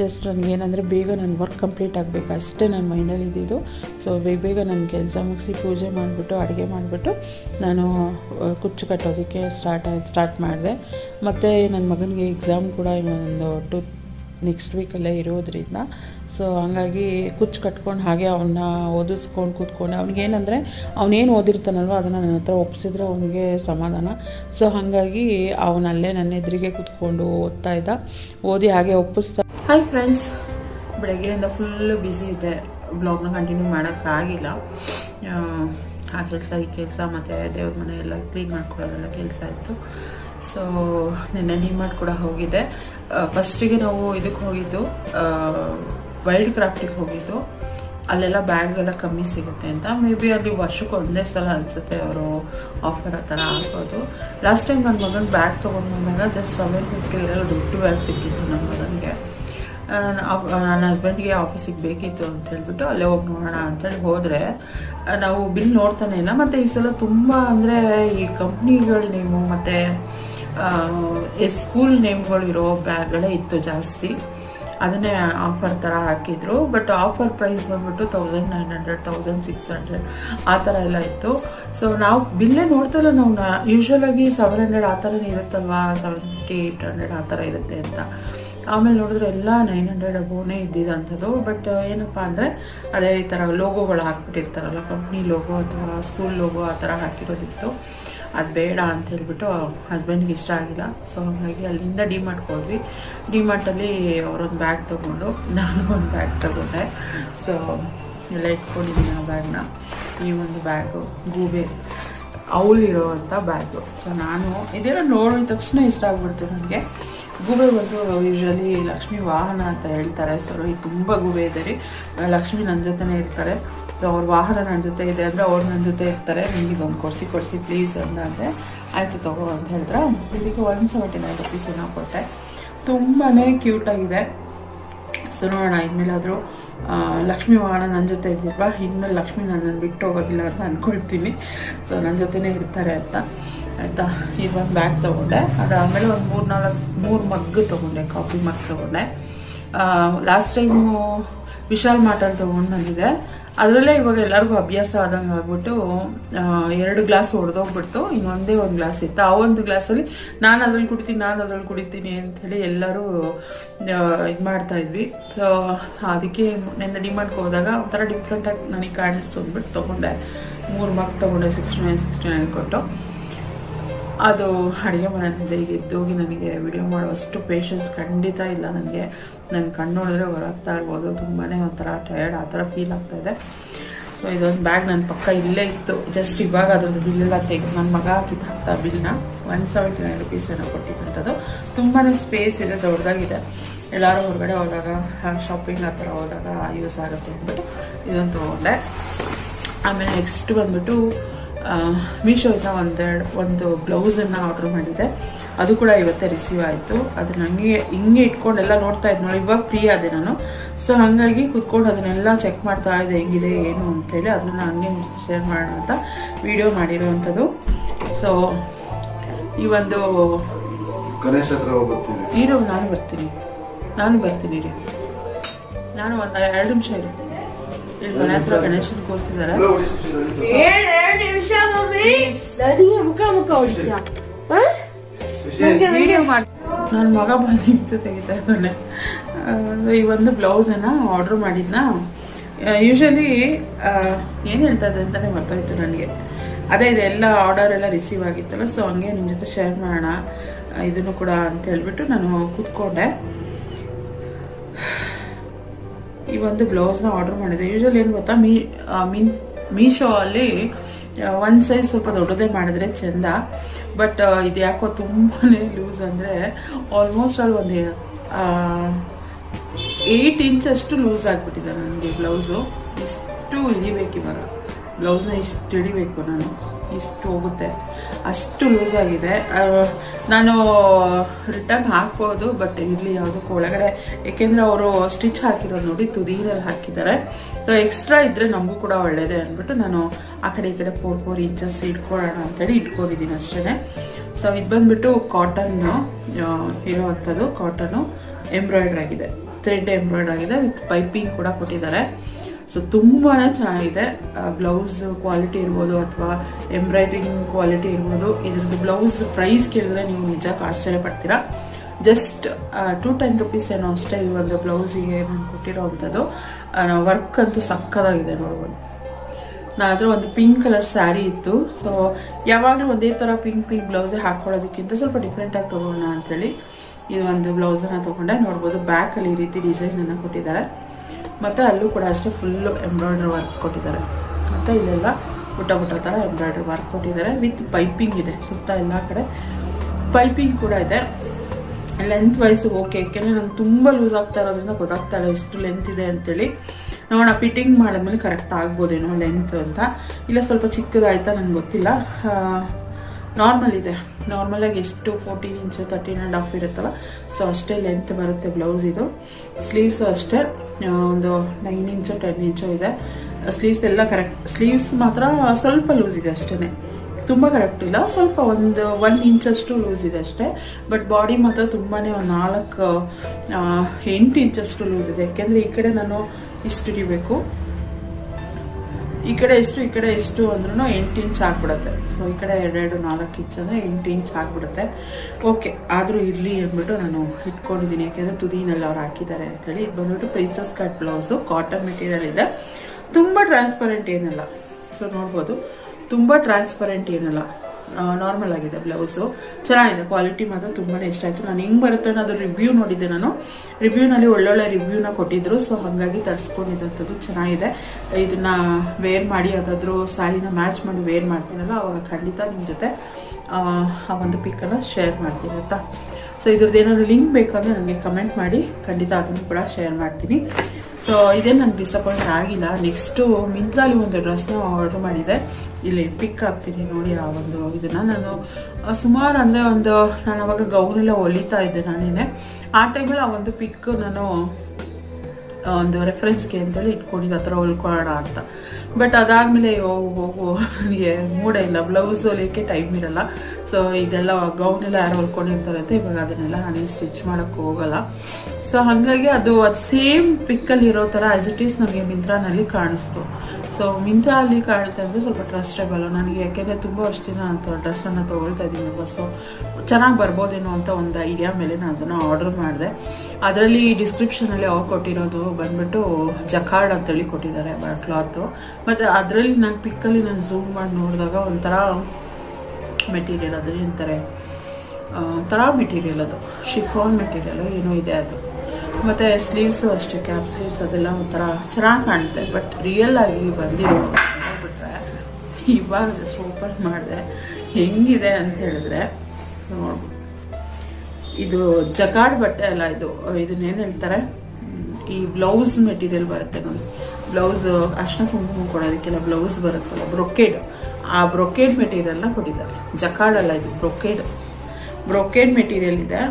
ಜಸ್ಟ್ ನನಗೇನಂದರೆ ಬೇಗ ನನ್ನ ವರ್ಕ್ ಕಂಪ್ಲೀಟ್ ಆಗಬೇಕು. ಅಷ್ಟೇ ನನ್ನ ಮೈಂಡಲ್ಲಿ ಇದ್ದಿದ್ದು. ಸೊ ಬೇಗ ಬೇಗ ನನ್ನ ಕೆಲಸ ಮುಗಿಸಿ ಪೂಜೆ ಮಾಡಿಬಿಟ್ಟು, ಅಡುಗೆ ಮಾಡಿಬಿಟ್ಟು ನಾನು ಕುಚ್ಚು ಕಟ್ಟೋದಕ್ಕೆ ಸ್ಟಾರ್ಟ್ ಸ್ಟಾರ್ಟ್ ಮಾಡಿದೆ. ಮತ್ತು ನನ್ನ ಮಗನಿಗೆ ಎಕ್ಸಾಮ್ ಕೂಡ ಇನ್ನೊಂದು ಟು ನೆಕ್ಸ್ಟ್ ವೀಕಲ್ಲೇ ಇರೋದ್ರಿಂದ. ಸೊ ಹಂಗಾಗಿ ಕುಚ್ಚು ಕಟ್ಕೊಂಡು ಹಾಗೆ ಅವನ್ನ ಓದಿಸ್ಕೊಂಡು ಕೂತ್ಕೊಂಡು ಅವ್ನಿಗೇನಂದರೆ ಅವನೇನು ಓದಿರ್ತಾನಲ್ವ ಅದನ್ನು ನನ್ನ ಹತ್ರ ಒಪ್ಪಿಸಿದ್ರೆ ಅವನಿಗೆ ಸಮಾಧಾನ. ಸೊ ಹಾಗಾಗಿ ಅವನಲ್ಲೇ ನನ್ನ ಎದುರಿಗೆ ಕೂತ್ಕೊಂಡು ಓದ್ತಾ ಇದ್ದ. ಓದಿ ಹಾಗೆ ಒಪ್ಪಿಸ್ತಾ ಹಾಯ್ ಫ್ರೆಂಡ್ಸ್ ಬೆಳಗ್ಗೆಯಿಂದ ಫುಲ್ಲು ಬ್ಯುಸಿ ಇದೆ. ಬ್ಲಾಗ್ನ ಕಂಟಿನ್ಯೂ ಮಾಡೋಕ್ಕಾಗಿಲ್ಲ. ಆ, ಆ ಕೆಲಸ ಈ ಕೆಲಸ ಮತ್ತು ದೇವ್ರ ಮನೆ ಎಲ್ಲ ಕ್ಲೀನ್ ಮಾಡ್ಕೊಳ್ಳೋದೆಲ್ಲ ಕೆಲಸ ಇತ್ತು. ಸೊ ನಿನ್ನೆ ಡಿಮಾರ್ಟ್ ಕೂಡ ಹೋಗಿದ್ದೆ ಫಸ್ಟಿಗೆ ನಾವು ಇದಕ್ಕೆ ಹೋಗಿದ್ದು ವೈಲ್ಡ್ ಕ್ರಾಫ್ಟಿಗೆ ಹೋಗಿದ್ದು. ಅಲ್ಲೆಲ್ಲ ಬ್ಯಾಗ್ ಎಲ್ಲ ಕಮ್ಮಿ ಸಿಗುತ್ತೆ ಅಂತ. ಮೇ ಬಿ ಅಲ್ಲಿ ವರ್ಷಕ್ಕೆ ಒಂದೇ ಸಲ ಅನಿಸುತ್ತೆ ಅವರು ಆಫರ್ ಆ ಥರ ಹಾಕೋದು. ಲಾಸ್ಟ್ ಟೈಮ್ ನನ್ನ ಮಗನ ಬ್ಯಾಗ್ ತೊಗೊಂಡು ಬಂದಾಗ ಜಸ್ಟ್ ಸೆವೆನ್ ಫಿಫ್ಟಿ ಇರೋ ದೊಡ್ಡ ಬ್ಯಾಗ್ ಸಿಕ್ಕಿತ್ತು ನನ್ನ ಮಗನಿಗೆ. ನನ್ನ ಹಸ್ಬೆಂಡ್ಗೆ ಆಫೀಸಿಗೆ ಬೇಕಿತ್ತು ಅಂತ ಹೇಳ್ಬಿಟ್ಟು ಅಲ್ಲೇ ಹೋಗಿ ನೋಡೋಣ ಅಂತೇಳಿ ಹೋದರೆ ನಾವು ಬಿಲ್ ನೋಡ್ತಾನೆ ಇಲ್ಲ. ಮತ್ತು ಈ ಸಲ ತುಂಬ ಅಂದರೆ ಈ ಕಂಪ್ನಿಗಳ ನೇಮು ಮತ್ತು ಸ್ಕೂಲ್ ನೇಮ್ಗಳಿರೋ ಬ್ಯಾಗ್ಗಳೇ ಇತ್ತು ಜಾಸ್ತಿ. ಅದನ್ನೇ ಆಫರ್ ಥರ ಹಾಕಿದ್ರು. ಬಟ್ ಆಫರ್ ಪ್ರೈಸ್ ಬಂದ್ಬಿಟ್ಟು thousand nine hundred thousand six hundred ಆ ಥರ ಎಲ್ಲ ಇತ್ತು. ಸೊ ನಾವು ಬಿಲ್ಲೇ ನೋಡ್ತಲ್ಲ ನಾವು. ಯೂಶ್ವಲಾಗಿ ಸೆವೆನ್ ಹಂಡ್ರೆಡ್ ಆ ಥರನೇ ಇರುತ್ತಲ್ವಾ? ಸೆವೆನ್ ಫಿಫ್ಟಿ ಏಯ್ಟ್ ಹಂಡ್ರೆಡ್ ಆ ಥರ ಇರುತ್ತೆ ಅಂತ. ಆಮೇಲೆ ನೋಡಿದ್ರೆ ಎಲ್ಲ ನೈನ್ ಹಂಡ್ರೆಡ್ ಅಬೋನೇ ಇದ್ದಿದ್ದಂಥದ್ದು ಬಟ್ ಏನಪ್ಪ ಅಂದರೆ ಅದೇ ಈ ಥರ ಲೋಗೋಗಳು ಹಾಕ್ಬಿಟ್ಟಿರ್ತಾರಲ್ಲ ಕಂಪ್ನಿ ಲೋಗೋ ಅಥವಾ ಸ್ಕೂಲ್ ಲೋಗೋ ಆ ಥರ ಹಾಕಿರೋದಿತ್ತು. ಅದು ಬೇಡ ಅಂತ ಹೇಳ್ಬಿಟ್ಟು ಹಸ್ಬೆಂಡ್ಗೆ ಇಷ್ಟ ಆಗಿಲ್ಲ. ಸೊ ಹಾಗಾಗಿ ಅಲ್ಲಿಂದ ಡಿಮಾರ್ಟ್ ಹೋದ್ವಿ. ಡಿಮಾರ್ಟಲ್ಲಿ ಅವರೊಂದು ಬ್ಯಾಗ್ ತೊಗೊಂಡು, ನಾನು ಒಂದು ಬ್ಯಾಗ್ ತೊಗೊಂಡೆ. ಸೊ ಎಲ್ಲ ಇಟ್ಕೊಂಡಿದ್ದೀನಿ ಆ ಬ್ಯಾಗ್ನ ಈ ಒಂದು ಬ್ಯಾಗು ಗೂಬೆ ಅವಳಿರೋವಂಥ ಬ್ಯಾಗು ಸೊ ನಾನು ಇದೆಲ್ಲ ನೋಡಿದ ತಕ್ಷಣ ಇಷ್ಟ ಆಗ್ಬಿಡ್ತು ನನಗೆ. ಗೂಬೆ ಬಂದು ಯೂಶ್ವಲಿ ಲಕ್ಷ್ಮಿ ವಾಹನ ಅಂತ ಹೇಳ್ತಾರೆ. ಸರ್ ಈ ತುಂಬ ಗುಬೆ ಇದೆ ರೀ ಲಕ್ಷ್ಮಿ ನನ್ನ ಜೊತೆನೇ ಇರ್ತಾರೆ. ಸೊ ಅವ್ರ ವಾಹನ ನನ್ನ ಜೊತೆ ಇದೆ ಅಂದರೆ ಅವ್ರು ನನ್ನ ಜೊತೆ ಇರ್ತಾರೆ. ನಿಮಗೆ ಒಂದು ಕೊಡಿಸಿ ಕೊಡಿಸಿ ಪ್ಲೀಸ್ ಅಂತ ಅಂದೆ ಆಯಿತು ತಗೋ ಅಂತ ಹೇಳಿದ್ರೆ. ಇದಕ್ಕೆ ಒನ್ ಸೆವೆಂಟಿ ನೈನ್ ರುಪೀಸನ್ನು ಕೊಟ್ಟೆ. ತುಂಬಾ ಕ್ಯೂಟಾಗಿದೆ ಸೊ ನೋಡೋಣ, ಇನ್ಮೇಲಾದರೂ ಲಕ್ಷ್ಮಿ ವಾಹನ ನನ್ನ ಜೊತೆ ಇದೆಯಪ್ಪ ಇನ್ಮೇಲೆ ಲಕ್ಷ್ಮಿ ನನ್ನನ್ನು ಬಿಟ್ಟು ಹೋಗೋದಿಲ್ಲ ಅಂತ ಅಂದ್ಕೊಳ್ತೀನಿ ಸೊ ನನ್ನ ಜೊತೆನೇ ಇರ್ತಾರೆ ಅಂತ. ಆಯಿತಾ? ಇದು ಒಂದು ಬ್ಯಾಗ್ ತೊಗೊಂಡೆ. ಅದಾದಮೇಲೆ ಒಂದು ಮೂರು ನಾಲ್ಕು ಮೂರು ಮಗ್ಗು ತೊಗೊಂಡೆ ಕಾಫಿ ಮಗ್ ತೊಗೊಂಡೆ. ಲಾಸ್ಟ್ ಟೈಮು ವಿಶಾಲ್ ಮಾಟಲ್ಲಿ ತೊಗೊಂಡು ಬಂದಿದೆ ಅದರಲ್ಲೇ ಇವಾಗ ಎಲ್ಲರಿಗೂ ಅಭ್ಯಾಸ ಆದಂಗೆ ಆಗ್ಬಿಟ್ಟು ಎರಡು ಗ್ಲಾಸ್ ಹೊಡೆದೋಗ್ಬಿಡ್ತು ಇನ್ನೊಂದೇ ಒಂದು ಗ್ಲಾಸ್ ಇತ್ತು. ಆ ಒಂದು ಗ್ಲಾಸಲ್ಲಿ ನಾನು ಅದ್ರಲ್ಲಿ ಕುಡಿತೀನಿ, ನಾನು ಅದ್ರಲ್ಲಿ ಕುಡಿತೀನಿ ಅಂಥೇಳಿ ಎಲ್ಲರೂ ಇದು ಮಾಡ್ತಾ ಇದ್ವಿ. ಸೊ ಅದಕ್ಕೆ ನೆನ್ನೆ ಡಿಮಾಂಡ್ಗೆ ಹೋದಾಗ ಒಂಥರ ಡಿಫ್ರೆಂಟಾಗಿ ನನಗೆ ಕಾಣಿಸ್ತು ಅಂದ್ಬಿಟ್ಟು ತೊಗೊಂಡೆ. ಮೂರು ಮಗ್ ತೊಗೊಂಡೆ ಸಿಕ್ಸ್ಟಿ ನೈನ್ ಸಿಕ್ಸ್ಟಿ ನೈನ್ ಕೊಟ್ಟು. ಅದು ಅಡುಗೆ ಮನೆಯಲ್ಲಿದೆ ಈಗ ಎದ್ದೋಗಿ ನನಗೆ ವಿಡಿಯೋ ಮಾಡುವಷ್ಟು ಪೇಷನ್ಸ್ ಖಂಡಿತ ಇಲ್ಲ ನನಗೆ ನನ್ನ ಕಣ್ಣು ನೋಡಿದ್ರೆ ಹೊರಗ್ತಾ ಇರ್ಬೋದು. ತುಂಬಾ ಒಂಥರ ಟಯರ್ಡ್ ಆ ಥರ ಫೀಲ್ ಆಗ್ತಾ ಇದೆ. ಸೊ ಇದೊಂದು ಬ್ಯಾಗ್ ನನ್ನ ಪಕ್ಕ ಇಲ್ಲೇ ಇತ್ತು. ಜಸ್ಟ್ ಇವಾಗ ಅದೊಂದು ಬಿಲ್ಲೆಲ್ಲ ತೆಗೆದು ನನ್ನ ಮಗ ಹಾಕಿದ್ದು ಹಾಕ್ತಾ ಬಿಲ್ನ ಒನ್ ಸೆವೆಂಟಿ ನೈನ್ ರುಪೀಸ್ ಕೊಟ್ಟಿದ್ದಂಥದ್ದು ತುಂಬಾ ಸ್ಪೇಸ್ ಇದೆ, ದೊಡ್ಡದಾಗಿದೆ. ಎಲ್ಲರೂ ಹೊರಗಡೆ ಹೋದಾಗ ಶಾಪಿಂಗ್ ಆ ಥರ ಹೋದಾಗ ಯೂಸ್ ಆಗುತ್ತೆ ಅಂದ್ಬಿಟ್ಟು ಇದೊಂದು ತೊಗೊಂಡೆ. ಆಮೇಲೆ ನೆಕ್ಸ್ಟ್ ಬಂದ್ಬಿಟ್ಟು ಮೀಶೋಯಿಂದ ಒಂದೆರಡು ಒಂದು ಬ್ಲೌಸನ್ನು ಆರ್ಡ್ರ್ ಮಾಡಿದ್ದೆ ಅದು ಕೂಡ ಇವತ್ತೇ ರಿಸೀವ್ ಆಯಿತು. ಅದು ನನಗೆ ಹಿಂಗೆ ಇಟ್ಕೊಂಡೆಲ್ಲ ನೋಡ್ತಾ ಇದ್ದೆ ನೋಡಿ ಇವಾಗ ಫ್ರೀ ಆದೆ ನಾನು. ಸೊ ಹಾಗಾಗಿ ಕುತ್ಕೊಂಡು ಅದನ್ನೆಲ್ಲ ಚೆಕ್ ಮಾಡ್ತಾ ಇದ್ದೆ ಹೆಂಗಿದೆ ಏನು ಅಂತೇಳಿ ಅದನ್ನ ಹಂಗೆ ಶೇರ್ ಮಾಡೋಣ ಅಂತ ವಿಡಿಯೋ ಮಾಡಿರೋವಂಥದ್ದು. ಸೊ ಈ ಒಂದು ಇರೋ ನಾನು ಬರ್ತೀನಿ. ನಾನು ಬರ್ತೀನಿ ರೀ. ನಾನು ಒಂದು ಎರಡು ನಿಮಿಷ ಇರು. ಮನೆ ಹತ್ರ ಗಣೇಶನ ಕೂರಿಸಿದ್ದಾರೆ ಏಳ್ ಎರಡ್ ನಿಮಿಷ ಮಮ್ಮಿ. ನನಗೆ ಮುಖ ಮುಖ ಹೊಡಿತೀಯ. ವಿಡಿಯೋ ಮಾಡಿ ನನ್ನ ಮಗ ಬಂದು ಹಿಂಸೆ ತೆಗಿತಾ ಇದ್ದಾನೆ ಆ, ಈ ಒಂದು ಬ್ಲೌಸನ್ನು ಆರ್ಡರ್ ಮಾಡಿದ್ನ. ಯೂಶಲಿ ಏನು ಹೇಳ್ತಾ ಇದೆ ಅಂತಲೇ ಮರ್ತೋಯ್ತು ನನಗೆ. ಅದೇ ಇದೆಲ್ಲ ಆರ್ಡರ್ ಎಲ್ಲ ರಿಸೀವ್ ಆಗಿತ್ತಲ್ಲ ಸೊ ಹಂಗೆ ನಿಮ್ಮ ಜೊತೆ ಶೇರ್ ಮಾಡೋಣ ಇದನ್ನು ಕೂಡ ಅಂತ ಹೇಳ್ಬಿಟ್ಟು ನಾನು ಕೂತ್ಕೊಂಡೆ. ಈ ಒಂದು ಬ್ಲೌಸ್ನ ಆರ್ಡರ್ ಮಾಡಿದೆ. ಯೂಶಲಿ ಏನು ಗೊತ್ತಾ, ಮೀ ಮೀನ್ ಮೀಶೋ ಅಲ್ಲಿ ಒಂದು ಸೈಜ್ ಸ್ವಲ್ಪ ದೊಡ್ಡದೇ ಮಾಡಿದ್ರೆ ಚೆಂದ. ಬಟ್ ಇದು ಯಾಕೋ ತುಂಬಾ ಲೂಸ್ ಅಂದರೆ ಆಲ್ಮೋಸ್ಟ್ ಅಲ್ಲಿ ಒಂದು ಏಯ್ಟ್ ಇಂಚ್ ಅಷ್ಟು ಲೂಸ್ ಆಗಿಬಿಟ್ಟಿದೆ ನನಗೆ ಬ್ಲೌಸು ಇಷ್ಟು ಹಿಡಿಬೇಕು ಇವಾಗ. ಬ್ಲೌಸ್ನ ಇಷ್ಟು ಹಿಡಿಬೇಕು ನಾನು. ಇಷ್ಟು ಹೋಗುತ್ತೆ ಅಷ್ಟು ಲೂಸ್ ಆಗಿದೆ ನಾನು ರಿಟರ್ನ್ ಹಾಕ್ಬೋದು ಬಟ್ ಇರಲಿ ಯಾವುದಕ್ಕೂ ಒಳಗಡೆ, ಏಕೆಂದರೆ ಅವರು ಸ್ಟಿಚ್ ಹಾಕಿರೋದು ನೋಡಿ ತುದಿನಲ್ಲಿ ಹಾಕಿದ್ದಾರೆ. ಸೊ ಎಕ್ಸ್ಟ್ರಾ ಇದ್ದರೆ ನಮಗೂ ಕೂಡ ಒಳ್ಳೆಯದೇ ಅಂದ್ಬಿಟ್ಟು ನಾನು ಆ ಕಡೆ ಈ ಕಡೆ ಫೋರ್ ಫೋರ್ ಇಂಚಸ್ ಇಟ್ಕೊಳ್ಳೋಣ ಅಂತೇಳಿ ಇಟ್ಕೊಂಡಿದ್ದೀನಿ ಅಷ್ಟೇ ಸೊ ಇದು ಬಂದ್ಬಿಟ್ಟು ಕಾಟನ್ನು ಇರೋವಂಥದ್ದು ಕಾಟನು ಎಂಬ್ರಾಯ್ಡ್ರ್ ಆಗಿದೆ. ಥ್ರೆಡ್ ಎಂಬ್ರಾಯ್ಡ್ ಆಗಿದೆ ವಿತ್ ಪೈಪಿಂಗ್ ಕೂಡ ಕೊಟ್ಟಿದ್ದಾರೆ. ಸೊ ತುಂಬಾ ಚೆನ್ನಾಗಿದೆ. ಬ್ಲೌಸ್ ಕ್ವಾಲಿಟಿ ಇರ್ಬೋದು ಅಥವಾ ಎಂಬ್ರಾಯ್ಡ್ರಿಂಗ್ ಕ್ವಾಲಿಟಿ ಇರ್ಬೋದು. ಇದ್ರದ್ದು ಬ್ಲೌಸ್ ಪ್ರೈಸ್ ಕೇಳಿದ್ರೆ ನೀವು ನಿಜ ಆಶ್ಚರ್ಯ ಪಡ್ತೀರಾ. ಜಸ್ಟ್ ಟು ಟೆನ್ ರುಪೀಸ್ ಏನೋ ಅಷ್ಟೇ ಈ ಒಂದು ಬ್ಲೌಸಿಗೆ ನಾನು ಕೊಟ್ಟಿರೋ ಅಂಥದ್ದು. ವರ್ಕ್ ಅಂತೂ ಸಕ್ಕದಾಗಿದೆ ನೋಡ್ಬೋದು. ನಾನು ಒಂದು ಪಿಂಕ್ ಕಲರ್ ಸ್ಯಾರಿ ಇತ್ತು. ಸೊ ಯಾವಾಗಲೂ ಒಂದೇ ಥರ ಪಿಂಕ್ ಪಿಂಕ್ ಬ್ಲೌಸೇ ಹಾಕ್ಕೊಳ್ಳೋದಕ್ಕಿಂತ ಸ್ವಲ್ಪ ಡಿಫ್ರೆಂಟಾಗಿ ತೊಗೊಳ್ಳೋಣ ಅಂಥೇಳಿ ಇದು ಒಂದು ಬ್ಲೌಸನ್ನು ತೊಗೊಂಡೆ. ನೋಡ್ಬೋದು ಬ್ಯಾಕಲ್ಲಿ ಈ ರೀತಿ ಡಿಸೈನನ್ನು ಕೊಟ್ಟಿದ್ದಾರೆ. ಮತ್ತು ಅಲ್ಲೂ ಕೂಡ ಅಷ್ಟೇ ಫುಲ್ಲು ಎಂಬ್ರಾಯ್ಡ್ರಿ ವರ್ಕ್ ಕೊಟ್ಟಿದ್ದಾರೆ. ಮತ್ತು ಇಲ್ಲೆಲ್ಲ ಪುಟ್ಟ ಪುಟ್ಟ ಥರ ಎಂಬ್ರಾಯ್ಡ್ರಿ ವರ್ಕ್ ಕೊಟ್ಟಿದ್ದಾರೆ. ವಿತ್ ಪೈಪಿಂಗ್ ಇದೆ, ಸುತ್ತ ಎಲ್ಲ ಕಡೆ ಪೈಪಿಂಗ್ ಕೂಡ ಇದೆ. ಲೆಂತ್ ವೈಸ್ ಓಕೆ ಯಾಕೆಂದರೆ ನಂಗೆ ತುಂಬ ಲೂಸ್ ಆಗ್ತಾ ಇರೋದ್ರಿಂದ ಗೊತ್ತಾಗ್ತಾ ಇಲ್ಲ ಎಷ್ಟು ಲೆಂತ್ ಇದೆ ಅಂತೇಳಿ. ನೋಡೋಣ ಫಿಟ್ಟಿಂಗ್ ಮಾಡಿದ್ಮೇಲೆ ಕರೆಕ್ಟ್ ಆಗ್ಬೋದೇನೋ ಲೆಂತ್ ಅಂತ. ಇಲ್ಲ, ಸ್ವಲ್ಪ ಚಿಕ್ಕದಾಯ್ತಾ ನಂಗೆ ಗೊತ್ತಿಲ್ಲ. ನಾರ್ಮಲ್ ಇದೆ. ನಾರ್ಮಲಾಗಿ ಎಷ್ಟು? Fourteen inch thirteen and half ಇರುತ್ತಲ್ಲ? ಸೊ ಅಷ್ಟೇ ಲೆಂತ್ ಬರುತ್ತೆ ಬ್ಲೌಸ್ ಇದು. ಸ್ಲೀವ್ಸು ಅಷ್ಟೇ ಒಂದು ನೈನ್ ಇಂಚು ಟೆನ್ ಇಂಚು ಇದೆ. ಸ್ಲೀವ್ಸ್ ಎಲ್ಲ ಕರೆಕ್ಟ್ ಸ್ಲೀವ್ಸ್ ಮಾತ್ರ ಸ್ವಲ್ಪ ಲೂಸ್ ಇದೆ ಅಷ್ಟೇ ತುಂಬ ಕರೆಕ್ಟ್ ಇಲ್ಲ, ಸ್ವಲ್ಪ ಒಂದು ಒನ್ ಇಂಚಷ್ಟು ಲೂಸ್ ಇದೆ ಅಷ್ಟೇ. ಬಟ್ ಬಾಡಿ ಮಾತ್ರ ತುಂಬಾ ಒಂದು ನಾಲ್ಕು ಎಂಟು ಇಂಚಷ್ಟು ಲೂಸ್ ಇದೆ. ಯಾಕೆಂದರೆ ಈ ಕಡೆ ನಾನು ಇಷ್ಟು ಹಿಡಿಬೇಕು. ಈ ಕಡೆ ಎಷ್ಟು, ಈ ಕಡೆ ಎಷ್ಟು ಅಂದ್ರೂ ಎಂಟು ಇಂಚ್ ಆಗ್ಬಿಡುತ್ತೆ. ಸೊ ಈ ಕಡೆ ಎರಡೆರಡು, ನಾಲ್ಕು ಇಂಚ್ ಅಂದರೆ ಎಂಟು ಇಂಚ್ ಆಗ್ಬಿಡುತ್ತೆ. ಓಕೆ ಆದರೂ ಇರಲಿ ಅಂದ್ಬಿಟ್ಟು ನಾನು ಇಟ್ಕೊಂಡಿದ್ದೀನಿ. ಯಾಕೆಂದರೆ ತುದಿನಲ್ಲಿ ಅವ್ರು ಹಾಕಿದ್ದಾರೆ ಅಂತೇಳಿ. ಇದು ಬಂದ್ಬಿಟ್ಟು princess cut blouse cotton material ಇದೆ. ತುಂಬ ಟ್ರಾನ್ಸ್ಪರೆಂಟ್ ಏನಲ್ಲ. ಸೊ ನೋಡ್ಬೋದು. ತುಂಬ ಟ್ರಾನ್ಸ್ಪರೆಂಟ್ ಏನಲ್ಲ. ನಾರ್ಮಲ್ ಆಗಿದೆ ಬ್ಲೌಸು ಚೆನ್ನಾಗಿದೆ ಕ್ವಾಲಿಟಿ ಮಾತ್ರ ತುಂಬಾ ಇಷ್ಟ ಆಯಿತು. ನಾನು ಹೆಂಗೆ ಬರುತ್ತೆ ಅನ್ನೋದು ರಿವ್ಯೂ ನೋಡಿದ್ದೆ ನಾನು. ರಿವ್ಯೂನಲ್ಲಿ ಒಳ್ಳೊಳ್ಳೆ ರಿವ್ಯೂನ ಕೊಟ್ಟಿದ್ರು ಸೊ ಹಾಗಾಗಿ ತರಿಸ್ಕೊಂಡಿದ್ದಂಥದ್ದು ಚೆನ್ನಾಗಿದೆ. ಇದನ್ನ ವೇರ್ ಮಾಡಿ ಯಾವುದಾದ್ರೂ ಸ್ಯಾರಿನ ಮ್ಯಾಚ್ ಮಾಡಿ ವೇರ್ ಮಾಡ್ತೀನಲ್ಲ ಅವಾಗ ಖಂಡಿತ ನಿಮ್ಮ ಜೊತೆ ಆ, ಒಂದು ಪಿಕ್ಕನ್ನು ಶೇರ್ ಮಾಡ್ತೀನಿ ಆಯ್ತಾ? ಸೊ ಇದ್ರದ್ದು ಏನಾದ್ರು ಲಿಂಕ್ ಬೇಕಂದ್ರೆ ನನಗೆ ಕಮೆಂಟ್ ಮಾಡಿ ಖಂಡಿತ ಅದನ್ನು ಕೂಡ ಶೇರ್ ಮಾಡ್ತೀನಿ. ಸೊ ಇದೇ ನನಗೆ ಡಿಸಪಾಯಿಂಟ್ ಆಗಿಲ್ಲ. ನೆಕ್ಸ್ಟು ಮಿಂತ್ರಾಲಿ ಒಂದು ಡ್ರೆಸ್ನ ಆರ್ಡರ್ ಮಾಡಿದೆ. ಇಲ್ಲಿ ಪಿಕ್ ಆಗ್ತೀನಿ ನೋಡಿ ಆ ಒಂದು ಇದನ್ನು. ನಾನು ಸುಮಾರು ಅಂದರೆ ಒಂದು, ನಾನು ಅವಾಗ ಗೌನೆಲ್ಲ ಹೊಲಿತಾ ಇದ್ದೆ ನಾನೇನೆ ಆ ಟೈಮಲ್ಲಿ ಆ ಒಂದು ಪಿಕ್ ನಾನು ಒಂದು ರೆಫರೆನ್ಸ್ಗೆ ಅಂತೇಳಿ ಇಟ್ಕೊಂಡಿದ್ದು. ಆ ಥರ ಹೊಲ್ಕೊಳ್ಳೋಣ ಅಂತ. ಬಟ್ ಅದಾದಮೇಲೆ ಹೋಗು ನನಗೆ ಮೂಡೇ ಇಲ್ಲ. ಬ್ಲೌಸ್ ಹೊಲಿಯೋಕ್ಕೆ ಟೈಮ್ ಇರಲ್ಲ. ಸೊ ಇದೆಲ್ಲ ಗೌನ್ ಎಲ್ಲ ಯಾರು ಹೊಲ್ಕೊಂಡಿರ್ತಾರೆ ಅಂತ ಇವಾಗ ಅದನ್ನೆಲ್ಲ ನಾನು ಸ್ಟಿಚ್ ಮಾಡೋಕ್ಕೆ ಹೋಗಲ್ಲ. ಸೊ ಹಾಗಾಗಿ ಅದು ಅದು ಸೇಮ್ ಪಿಕ್ಕಲ್ಲಿ ಇರೋ ಥರ ಆಸ್ ಇಟ್ ಈಸ್ ನನಗೆ ಮಿಂತ್ರಾನಲ್ಲಿ ಕಾಣಿಸ್ತು. ಸೊ ಮಿಂತ್ರಾ ಅಲ್ಲಿ ಕಾಣುತ್ತೆ ಅಂದರೆ ಸ್ವಲ್ಪ ಟ್ರಸ್ಟೇಬಲ್ ನನಗೆ ಯಾಕೆಂದರೆ ತುಂಬ ವರ್ಷದಿಂದ ಅಂತ ಡ್ರೆಸ್ಸನ್ನು ತೊಗೊಳ್ತಾ ಇದ್ದೀನಿ ಸೊ ಚೆನ್ನಾಗಿ ಬರ್ಬೋದೇನೋ ಅಂತ ಒಂದು ಐಡಿಯಾ ಮೇಲೆ ನಾನು ಅದನ್ನು ಆರ್ಡರ್ ಮಾಡಿದೆ. ಅದರಲ್ಲಿ ಡಿಸ್ಕ್ರಿಪ್ಷನಲ್ಲಿ ಅವ್ರು ಕೊಟ್ಟಿರೋದು ಬಂದ್ಬಿಟ್ಟು ಜಕಾರ್ಡ್ ಅಂತೇಳಿ ಕೊಟ್ಟಿದ್ದಾರೆ ಕ್ಲಾತು ಮತ್ತು ಅದರಲ್ಲಿ ನಾನು ಪಿಕ್ಕಲ್ಲಿ ನಾನು ಝೂಮ್ ಮಾಡಿ ನೋಡಿದಾಗ ಒಂಥರ ಮೆಟೀರಿಯಲ್ ಅದು ಅಂತಾರೆ ಒಂಥರ ಮೆಟೀರಿಯಲ್ ಅದು. ಶಿಫಾನ್ ಮೆಟೀರಿಯಲ್ ಏನೋ ಇದೆ ಅದು. ಮತ್ತು ಸ್ಲೀವ್ಸು ಅಷ್ಟೇ ಕ್ಯಾಪ್ ಸ್ಲೀವ್ಸ್ ಅದೆಲ್ಲ ಒಂಥರ ಚೆನ್ನಾಗಿ ಕಾಣುತ್ತೆ. ಬಟ್ ರಿಯಲ್ ಆಗಿ ಬಂದಿರೋ ನೋಡ್ಬಿಟ್ರೆ, ಇವಾಗ ಜಸ್ಟ್ ಓಪನ್ ಮಾಡಿದೆ. ಹೆಂಗಿದೆ ಅಂತ ಹೇಳಿದ್ರೆ ಸೊ ಇದು ಜಕಾಡ್ ಬಟ್ಟೆ ಅಲ್ಲ ಇದು ಇದನ್ನೇನು ಹೇಳ್ತಾರೆ? ಈ ಬ್ಲೌಸ್ ಮೆಟೀರಿಯಲ್ ಬರುತ್ತೆ ನೋಡಿ. ಬ್ಲೌಸ್ ಅರ್ಶಿನ ಕುಂಕುಮ ಕೊಡೋದಕ್ಕೆಲ್ಲ ಬ್ಲೌಸ್ ಬರುತ್ತಲ್ಲ ಬ್ರೊಕೇಡ್ ಆ ಬ್ರೊಕೇಡ್ ಮೆಟೀರಿಯಲ್ನ ಕೊಟ್ಟಿದ್ದಾರೆ. ಜಕಾಡ್ ಅಲ್ಲ ಇದು ಬ್ರೊಕೇಡ್ ಬ್ರೊಕೇಡ್ ಮೆಟೀರಿಯಲ್ ಇದೆ.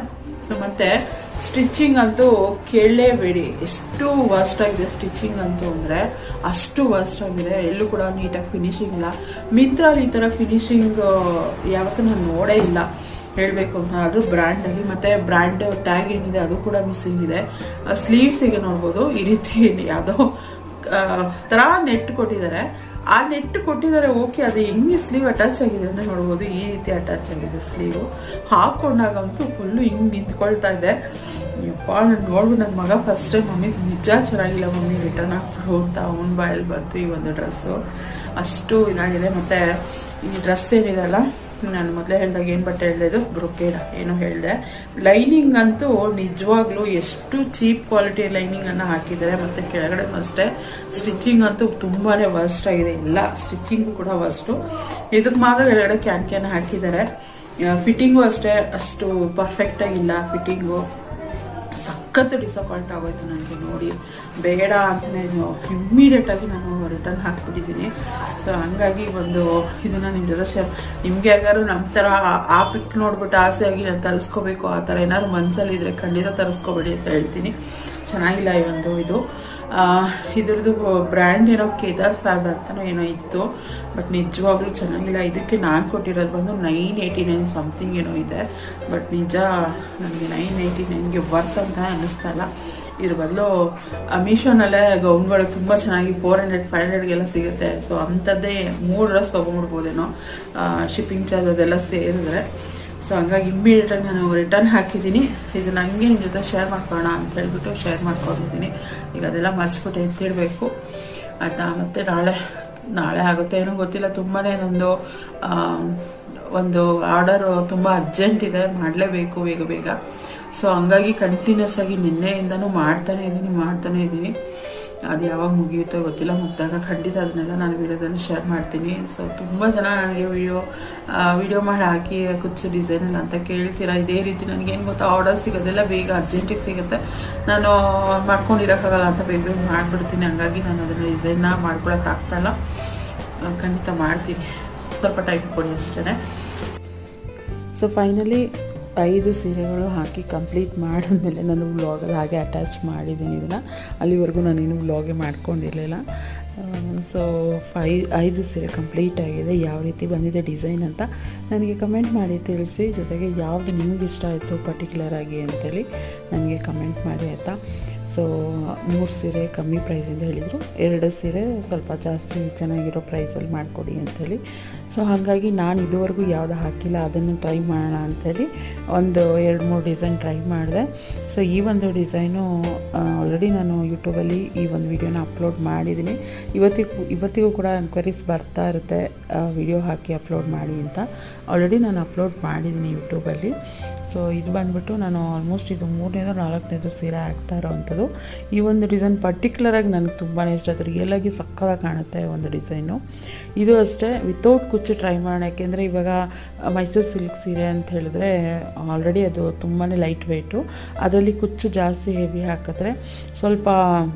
ಸೊ ಮತ್ತೆ ಸ್ಟಿಚಿಂಗ್ ಅಂತೂ ಕೇಳಲೇಬೇಡಿ. ಎಷ್ಟು ವರ್ಸ್ಟ್ ಆಗಿದೆ ಸ್ಟಿಚಿಂಗ್ ಅಂತೂ ಅಂದರೆ ಅಷ್ಟು ವರ್ಸ್ಟ್ ಆಗಿದೆ ಎಲ್ಲೂ ಕೂಡ ನೀಟಾಗಿ ಫಿನಿಶಿಂಗ್ ಇಲ್ಲ. ಮಿಂತ್ರಲ್ಲಿ ಈ ಥರ ಫಿನಿಶಿಂಗ್ ಯಾವತ್ತೂ ನಾನು ನೋಡೇ ಇಲ್ಲ. ಹೇಳಬೇಕು ಅಂತ. ಆದರೂ ಬ್ರ್ಯಾಂಡಲ್ಲಿ ಮತ್ತು ಬ್ರ್ಯಾಂಡ್ ಟ್ಯಾಗ್ ಏನಿದೆ ಅದು ಕೂಡ ಮಿಸ್ಸಿಂಗ್ ಇದೆ. ಸ್ಲೀವ್ಸಿಗೆ ನೋಡ್ಬೋದು. ಈ ರೀತಿ ಯಾವುದೋ ಥರ ನೆಟ್ ಕೊಟ್ಟಿದ್ದಾರೆ. ಆ ನೆಟ್ ಕೊಟ್ಟಿದ್ದಾರೆ, ಓಕೆ, ಅದು ಹೆಂಗೆ ಸ್ಲೀವ್ ಅಟ್ಯಾಚ್ ಆಗಿದೆ ಅಂದರೆ ನೋಡ್ಬೋದು. ಈ ರೀತಿ ಅಟ್ಯಾಚ್ ಆಗಿದೆ ಸ್ಲೀವು ಹಾಕೊಂಡಾಗಂತೂ ಫುಲ್ಲು ಹಿಂಗೆ ನಿಂತ್ಕೊಳ್ತಾ ಇದೆ. ಯಪ್ಪ, ನಾನು ನೋಡ್ಬಿಟ್ಟು ನನ್ನ ಮಗ ಫಸ್ಟ್ ಟೈಮ್ ಮಮ್ಮಿ ನಿಜ ಚೆನ್ನಾಗಿಲ್ಲ ಮಮ್ಮಿ ರಿಟರ್ನ್ ಹಾಕ್ಬಿಡು ಅಂತ ಅವನ ಬಾಯಲ್ಲಿ ಬಂತು ಈ ಒಂದು ಡ್ರೆಸ್ಸು ಅಷ್ಟು ಇದಾಗಿದೆ. ಮತ್ತು ಈ ಡ್ರೆಸ್ ಏನಿದೆಲ್ಲ ನಾನು ಮೊದಲೇ ಹೇಳಿದಾಗ ಏನು ಬಟ್ಟೆ ಹೇಳಿದೆ ಇದು? ಬ್ರೊಕೇಡ ಏನು ಹೇಳಿದೆ. ಲೈನಿಂಗ್ ಅಂತೂ ನಿಜವಾಗ್ಲೂ ಎಷ್ಟು ಚೀಪ್ ಕ್ವಾಲಿಟಿ ಲೈನಿಂಗನ್ನು ಹಾಕಿದ್ದಾರೆ. ಮತ್ತು ಕೆಳಗಡೆ ಅಷ್ಟೇ ಸ್ಟಿಚಿಂಗ್ ಅಂತೂ ತುಂಬಾ ವರ್ಸ್ಟ್ ಆಗಿದೆ. ಎಲ್ಲ ಸ್ಟಿಚಿಂಗ್ ಕೂಡ ವರ್ಸ್ಟು ಇದಕ್ಕೆ ಮಾತ್ರ ಕೆಳಗಡೆ ಕ್ಯಾನ್ ಕ್ಯಾನ್ ಹಾಕಿದ್ದಾರೆ. ಫಿಟ್ಟಿಂಗು ಅಷ್ಟೇ ಅಷ್ಟು ಪರ್ಫೆಕ್ಟಾಗಿಲ್ಲ ಫಿಟ್ಟಿಂಗು ಸಖತ್ ಡಿಸಪಾಯಿಂಟ್ ಆಗೋಯ್ತು ನನಗೆ ನೋಡಿ. ಬೇಡ ಅಂತಲೇ ಇಮ್ಮಿಡಿಯೇಟಾಗಿ ನಾನು ರಿಟರ್ನ್ ಹಾಕ್ಬಿಟ್ಟಿದ್ದೀನಿ. ಸೊ ಹಂಗಾಗಿ ಒಂದು ಇದನ್ನು ನಿಮ್ಮ ಜೊತೆ ಶೇರ್ ನಿಮಗೆ ಯಾರು ನಮ್ಮ ಥರ ಆ- ಪಿಕ್ ನೋಡ್ಬಿಟ್ಟು ಆಸೆಯಾಗಿ ನಾನು ತರಿಸ್ಕೋಬೇಕು, ಆ ಥರ ಏನಾದ್ರು ಮನಸ್ಸಲ್ಲಿದ್ದರೆ ಖಂಡಿತ ತರಿಸ್ಕೋಬೇಡಿ ಅಂತ ಹೇಳ್ತೀನಿ. ಚೆನ್ನಾಗಿಲ್ಲ ಈ ಒಂದು ಇದು. ಇದ್ರದ್ದು ಬ್ರ್ಯಾಂಡ್ ಏನೋ ಕೇದಾರ್ ಫ್ಯಾಬ್ ಅಂತಲೂ ಏನೋ ಇತ್ತು ಬಟ್ ನಿಜವಾಗ್ಲೂ ಚೆನ್ನಾಗಿಲ್ಲ. ಇದಕ್ಕೆ ನಾನು ಕೊಟ್ಟಿರೋದು ಬಂದು ನೈನ್ ಏಯ್ಟಿ ನೈನ್ ಸಮಥಿಂಗ್ ಏನೋ ಇದೆ. ಬಟ್ ನಿಜ ನನಗೆ ನೈನ್ ಏಯ್ಟಿ ನೈನ್ಗೆ ವರ್ತ್ ಅಂತ ಅನ್ನಿಸ್ತಾ ಇಲ್ಲ. ಇದ್ರ ಬದಲು ಮೀಶೋನಲ್ಲೇ ಗೌನ್ಗಳು ತುಂಬ ಚೆನ್ನಾಗಿ ಫೋರ್ ಹಂಡ್ರೆಡ್ ಫೈವ್ ಹಂಡ್ರೆಡ್ಗೆಲ್ಲ ಸಿಗುತ್ತೆ. ಸೊ ಅಂಥದ್ದೇ ಮೂರು ಡ್ರೆಸ್ ತೊಗೊಂಡ್ಬಿಡ್ಬೋದೇನೋ ಶಿಪ್ಪಿಂಗ್ ಚಾರ್ಜ್ ಅದೆಲ್ಲ ಸೇರಿದ್ರೆ. ಸೊ ಹಂಗಾಗಿ ಇಮ್ಮಿಡಿಯೇಟಾಗಿ ನಾನು ರಿಟರ್ನ್ ಹಾಕಿದ್ದೀನಿ. ಇದು ನನಗೆ ನಿಮ್ಮ ಜೊತೆ ಶೇರ್ ಮಾಡ್ಕೊಳ್ಳೋಣ ಅಂತ ಹೇಳ್ಬಿಟ್ಟು ಶೇರ್ ಮಾಡ್ಕೊಂಡಿದ್ದೀನಿ. ಈಗ ಅದೆಲ್ಲ ಮರ್ಸ್ಬಿಟ್ಟು ಎತ್ತಿಡಬೇಕು. ಆಯಿತಾ? ಮತ್ತು ನಾಳೆ ನಾಳೆ ಆಗುತ್ತೆ ಏನೂ ಗೊತ್ತಿಲ್ಲ. ತುಂಬಾ ನಂದು ಒಂದು ಆರ್ಡರು ತುಂಬ ಅರ್ಜೆಂಟ್ ಇದೆ. ಮಾಡಲೇಬೇಕು ಬೇಗ ಬೇಗ. ಸೊ ಹಂಗಾಗಿ ಕಂಟಿನ್ಯೂಸ್ ಆಗಿ ನಿನ್ನೆಯಿಂದನೂ ಮಾಡ್ತಾನೆ ಇದ್ದೀನಿ ಮಾಡ್ತಾನೆ ಇದ್ದೀನಿ. ಅದು ಯಾವಾಗ ಮುಗಿಯುತ್ತೋ ಗೊತ್ತಿಲ್ಲ. ಮುಗ್ದಾಗ ಖಂಡಿತ ಅದನ್ನೆಲ್ಲ ನಾನು ವಿಡಿಯೋದಲ್ಲಿ ಶೇರ್ ಮಾಡ್ತೀನಿ. ಸೊ ತುಂಬ ಜನ ನನಗೆ ವಿಡಿಯೋ ವಿಡಿಯೋ ಮಾಡಿ ಹಾಕಿ ಕುಚ್ಚು ಡಿಸೈನ್ ಎಲ್ಲ ಅಂತ ಕೇಳ್ತೀರಾ? ಇದೇ ರೀತಿ ನನಗೇನು ಗೊತ್ತಾ ಆರ್ಡರ್ ಸಿಗೋದೆಲ್ಲ. ಬೇಗ ಅರ್ಜೆಂಟಿಗೆ ಸಿಗುತ್ತೆ. ನಾನು ಮಾಡ್ಕೊಂಡಿರೋಕ್ಕಾಗಲ್ಲ ಅಂತ ಬೇಗ ಬೇಗ ಮಾಡಿಬಿಡ್ತೀನಿ. ಹಂಗಾಗಿ ನಾನು ಅದನ್ನು ಡಿಸೈನ್ನ ಮಾಡ್ಕೊಳಕ್ಕೆ ಆಗ್ತಾಯಿಲ್ಲ ಖಂಡಿತ ಮಾಡ್ತೀನಿ. ಸ್ವಲ್ಪ ಟೈಮ್ ಕೊಡಿ ಅಷ್ಟೇ ಸೊ ಫೈನಲಿ ಐದು ಸೀರೆಗಳು ಹಾಕಿ ಕಂಪ್ಲೀಟ್ ಮಾಡಿದ್ಮೇಲೆ ನಾನು ವ್ಲಾಗಲ್ಲಿ ಹಾಗೆ ಅಟ್ಯಾಚ್ ಮಾಡಿದ್ದೀನಿ ಇದನ್ನು. ಅಲ್ಲಿವರೆಗೂ ನಾನೇನು ವ್ಲಾಗೆ ಮಾಡ್ಕೊಂಡಿರಲಿಲ್ಲ. ಸೊ ಫೈ ಐದು ಸೀರೆ ಕಂಪ್ಲೀಟ್ ಆಗಿದೆ. ಯಾವ ರೀತಿ ಬಂದಿದೆ ಡಿಸೈನ್ ಅಂತ ನನಗೆ ಕಮೆಂಟ್ ಮಾಡಿ ತಿಳಿಸಿ. ಜೊತೆಗೆ ಯಾವುದು ನಿಮಗೆ ಇಷ್ಟ ಆಯಿತು ಪರ್ಟಿಕ್ಯುಲರ್ ಆಗಿ ಅಂತೇಳಿ ನನಗೆ ಕಮೆಂಟ್ ಮಾಡಿ ಆಯಿತಾ? ಸೊ ಮೂರು ಸೀರೆ ಕಮ್ಮಿ ಪ್ರೈಸಿಂದ ಹೇಳಿದರು. ಎರಡು ಸೀರೆ ಸ್ವಲ್ಪ ಜಾಸ್ತಿ ಚೆನ್ನಾಗಿರೋ ಪ್ರೈಸಲ್ಲಿ ಮಾಡಿಕೊಡಿ ಅಂಥೇಳಿ ಸೊ ಹಾಗಾಗಿ ನಾನು ಇದುವರೆಗೂ ಯಾವುದು ಹಾಕಿಲ್ಲ, ಅದನ್ನು ಟ್ರೈ ಮಾಡೋಣ ಅಂಥೇಳಿ ಒಂದು ಎರಡು ಮೂರು ಡಿಸೈನ್ ಟ್ರೈ ಮಾಡಿದೆ. ಸೊ ಈ ಒಂದು ಡಿಸೈನು ಆಲ್ರೆಡಿ ನಾನು ಯೂಟ್ಯೂಬಲ್ಲಿ ಈ ಒಂದು ವಿಡಿಯೋನ ಅಪ್ಲೋಡ್ ಮಾಡಿದ್ದೀನಿ ಇವತ್ತಿಗೂ ಇವತ್ತಿಗೂ ಕೂಡ ಎನ್ಕ್ವೈರೀಸ್ ಬರ್ತಾ ಇರುತ್ತೆ ವಿಡಿಯೋ ಹಾಕಿ ಅಪ್ಲೋಡ್ ಮಾಡಿ ಅಂತ. ಆಲ್ರೆಡಿ ನಾನು ಅಪ್ಲೋಡ್ ಮಾಡಿದ್ದೀನಿ ಯೂಟ್ಯೂಬಲ್ಲಿ ಸೊ ಇದು ಬಂದ್ಬಿಟ್ಟು ನಾನು ಆಲ್ಮೋಸ್ಟ್ ಇದು ಮೂರನೇದು ನಾಲ್ಕನೇದು ಸೀರೆ ಹಾಕ್ತಾ ಈ ಒಂದು ಡಿಸೈನ್ ಪರ್ಟಿಕ್ಯುಲರಾಗಿ ನನಗೆ ತುಂಬಾ ಇಷ್ಟ. ಆಯಿತು ರಿಯಲಾಗಿ ಸಕ್ಕದಾಗಿ ಕಾಣುತ್ತೆ ಒಂದು ಡಿಸೈನು ಇದು ಅಷ್ಟೇ ವಿತೌಟ್ ಕುಚ್ಚು ಟ್ರೈ ಮಾಡೋಣ. ಯಾಕೆಂದರೆ ಇವಾಗ ಮೈಸೂರು ಸಿಲ್ಕ್ ಸೀರೆ ಅಂತ ಹೇಳಿದ್ರೆ ಆಲ್ರೆಡಿ ಅದು ತುಂಬಾ ಲೈಟ್ ವೆಯ್ಟು ಅದರಲ್ಲಿ ಕುಚ್ಚು ಜಾಸ್ತಿ ಹೆವಿ ಹಾಕಿದ್ರೆ ಸ್ವಲ್ಪ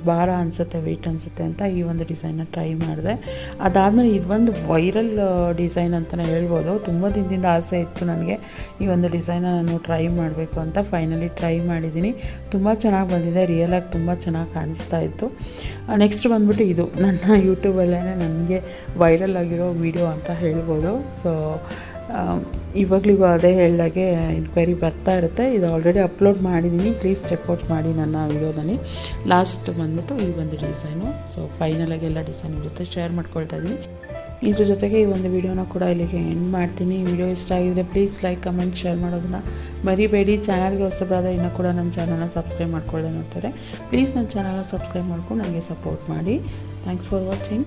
ಭಾರ ಅನಿಸುತ್ತೆ ವೆಯ್ಟ್ ಅನಿಸುತ್ತೆ ಅಂತ ಈ ಒಂದು ಡಿಸೈನ್ನ ಟ್ರೈ ಮಾಡಿದೆ. ಅದಾದಮೇಲೆ ಇದು ಒಂದು ವೈರಲ್ ಡಿಸೈನ್ ಅಂತಲೇ ಹೇಳ್ಬೋದು. ತುಂಬ ದಿನದಿಂದ ಆಸೆ ಇತ್ತು ನನಗೆ ಈ ಒಂದು ಡಿಸೈನ ನಾನು ಟ್ರೈ ಮಾಡಬೇಕು ಅಂತ. ಫೈನಲಿ ಟ್ರೈ ಮಾಡಿದ್ದೀನಿ. ತುಂಬ ಚೆನ್ನಾಗಿ ಬಂದಿದೆ ರಿಯಲ್ ರಿಯಲಾಗಿ ತುಂಬ ಚೆನ್ನಾಗಿ ಕಾಣಿಸ್ತಾ ಇತ್ತು. ನೆಕ್ಸ್ಟ್ ಬಂದ್ಬಿಟ್ಟು ಇದು. ನನ್ನ ಯೂಟ್ಯೂಬಲ್ಲೇ ನನಗೆ ವೈರಲ್ ಆಗಿರೋ ವಿಡಿಯೋ ಅಂತ ಹೇಳ್ಬೋದು. ಸೊ ಇವಾಗಲಿಗೂ ಅದೇ ಹೇಳ್ದಾಗೆ ಇನ್ಕ್ವೈರಿ ಬರ್ತಾ ಇರುತ್ತೆ. ಇದು ಆಲ್ರೆಡಿ ಅಪ್ಲೋಡ್ ಮಾಡಿದ್ದೀನಿ ಪ್ಲೀಸ್ ಚೆಕ್ಔಟ್ ಮಾಡಿ ನನ್ನ ವಿಡಿಯೋದಲ್ಲಿ ಲಾಸ್ಟ್ ಬಂದ್ಬಿಟ್ಟು ಈ ಒಂದು ಡಿಸೈನು ಸೊ ಫೈನಲಾಗಿ ಎಲ್ಲ ಡಿಸೈನ್ ಜೊತೆ ಶೇರ್ ಮಾಡ್ಕೊಳ್ತಾ ಇದ್ದೀನಿ. ಇದ್ರ ಜೊತೆಗೆ ಈ ಒಂದು ವಿಡಿಯೋನ ಕೂಡ ಇಲ್ಲಿಗೆ ಎಂಡ್ ಮಾಡ್ತೀನಿ. ವಿಡಿಯೋ ಇಷ್ಟ ಆಗಿದ್ರೆ ಪ್ಲೀಸ್ ಲೈಕ್ ಕಮೆಂಟ್ ಶೇರ್ ಮಾಡೋದನ್ನ ಮರಿಬೇಡಿ. ಚಾನಲ್ಗೆ ಹೊಸಬರಾದ ಇನ್ನೂ ಕೂಡ ನಮ್ಮ ಚಾನಲ್ನ ಸಬ್ಸ್ಕ್ರೈಬ್ ಮಾಡ್ಕೊಳ್ಳದೆ ನೋಡ್ತಾರೆ. ಪ್ಲೀಸ್ ನನ್ನ ಚಾನಲ್ನ ಸಬ್ಸ್ಕ್ರೈಬ್ ಮಾಡ್ಕೊಂಡು ನನಗೆ ಸಪೋರ್ಟ್ ಮಾಡಿ. Thanks for watching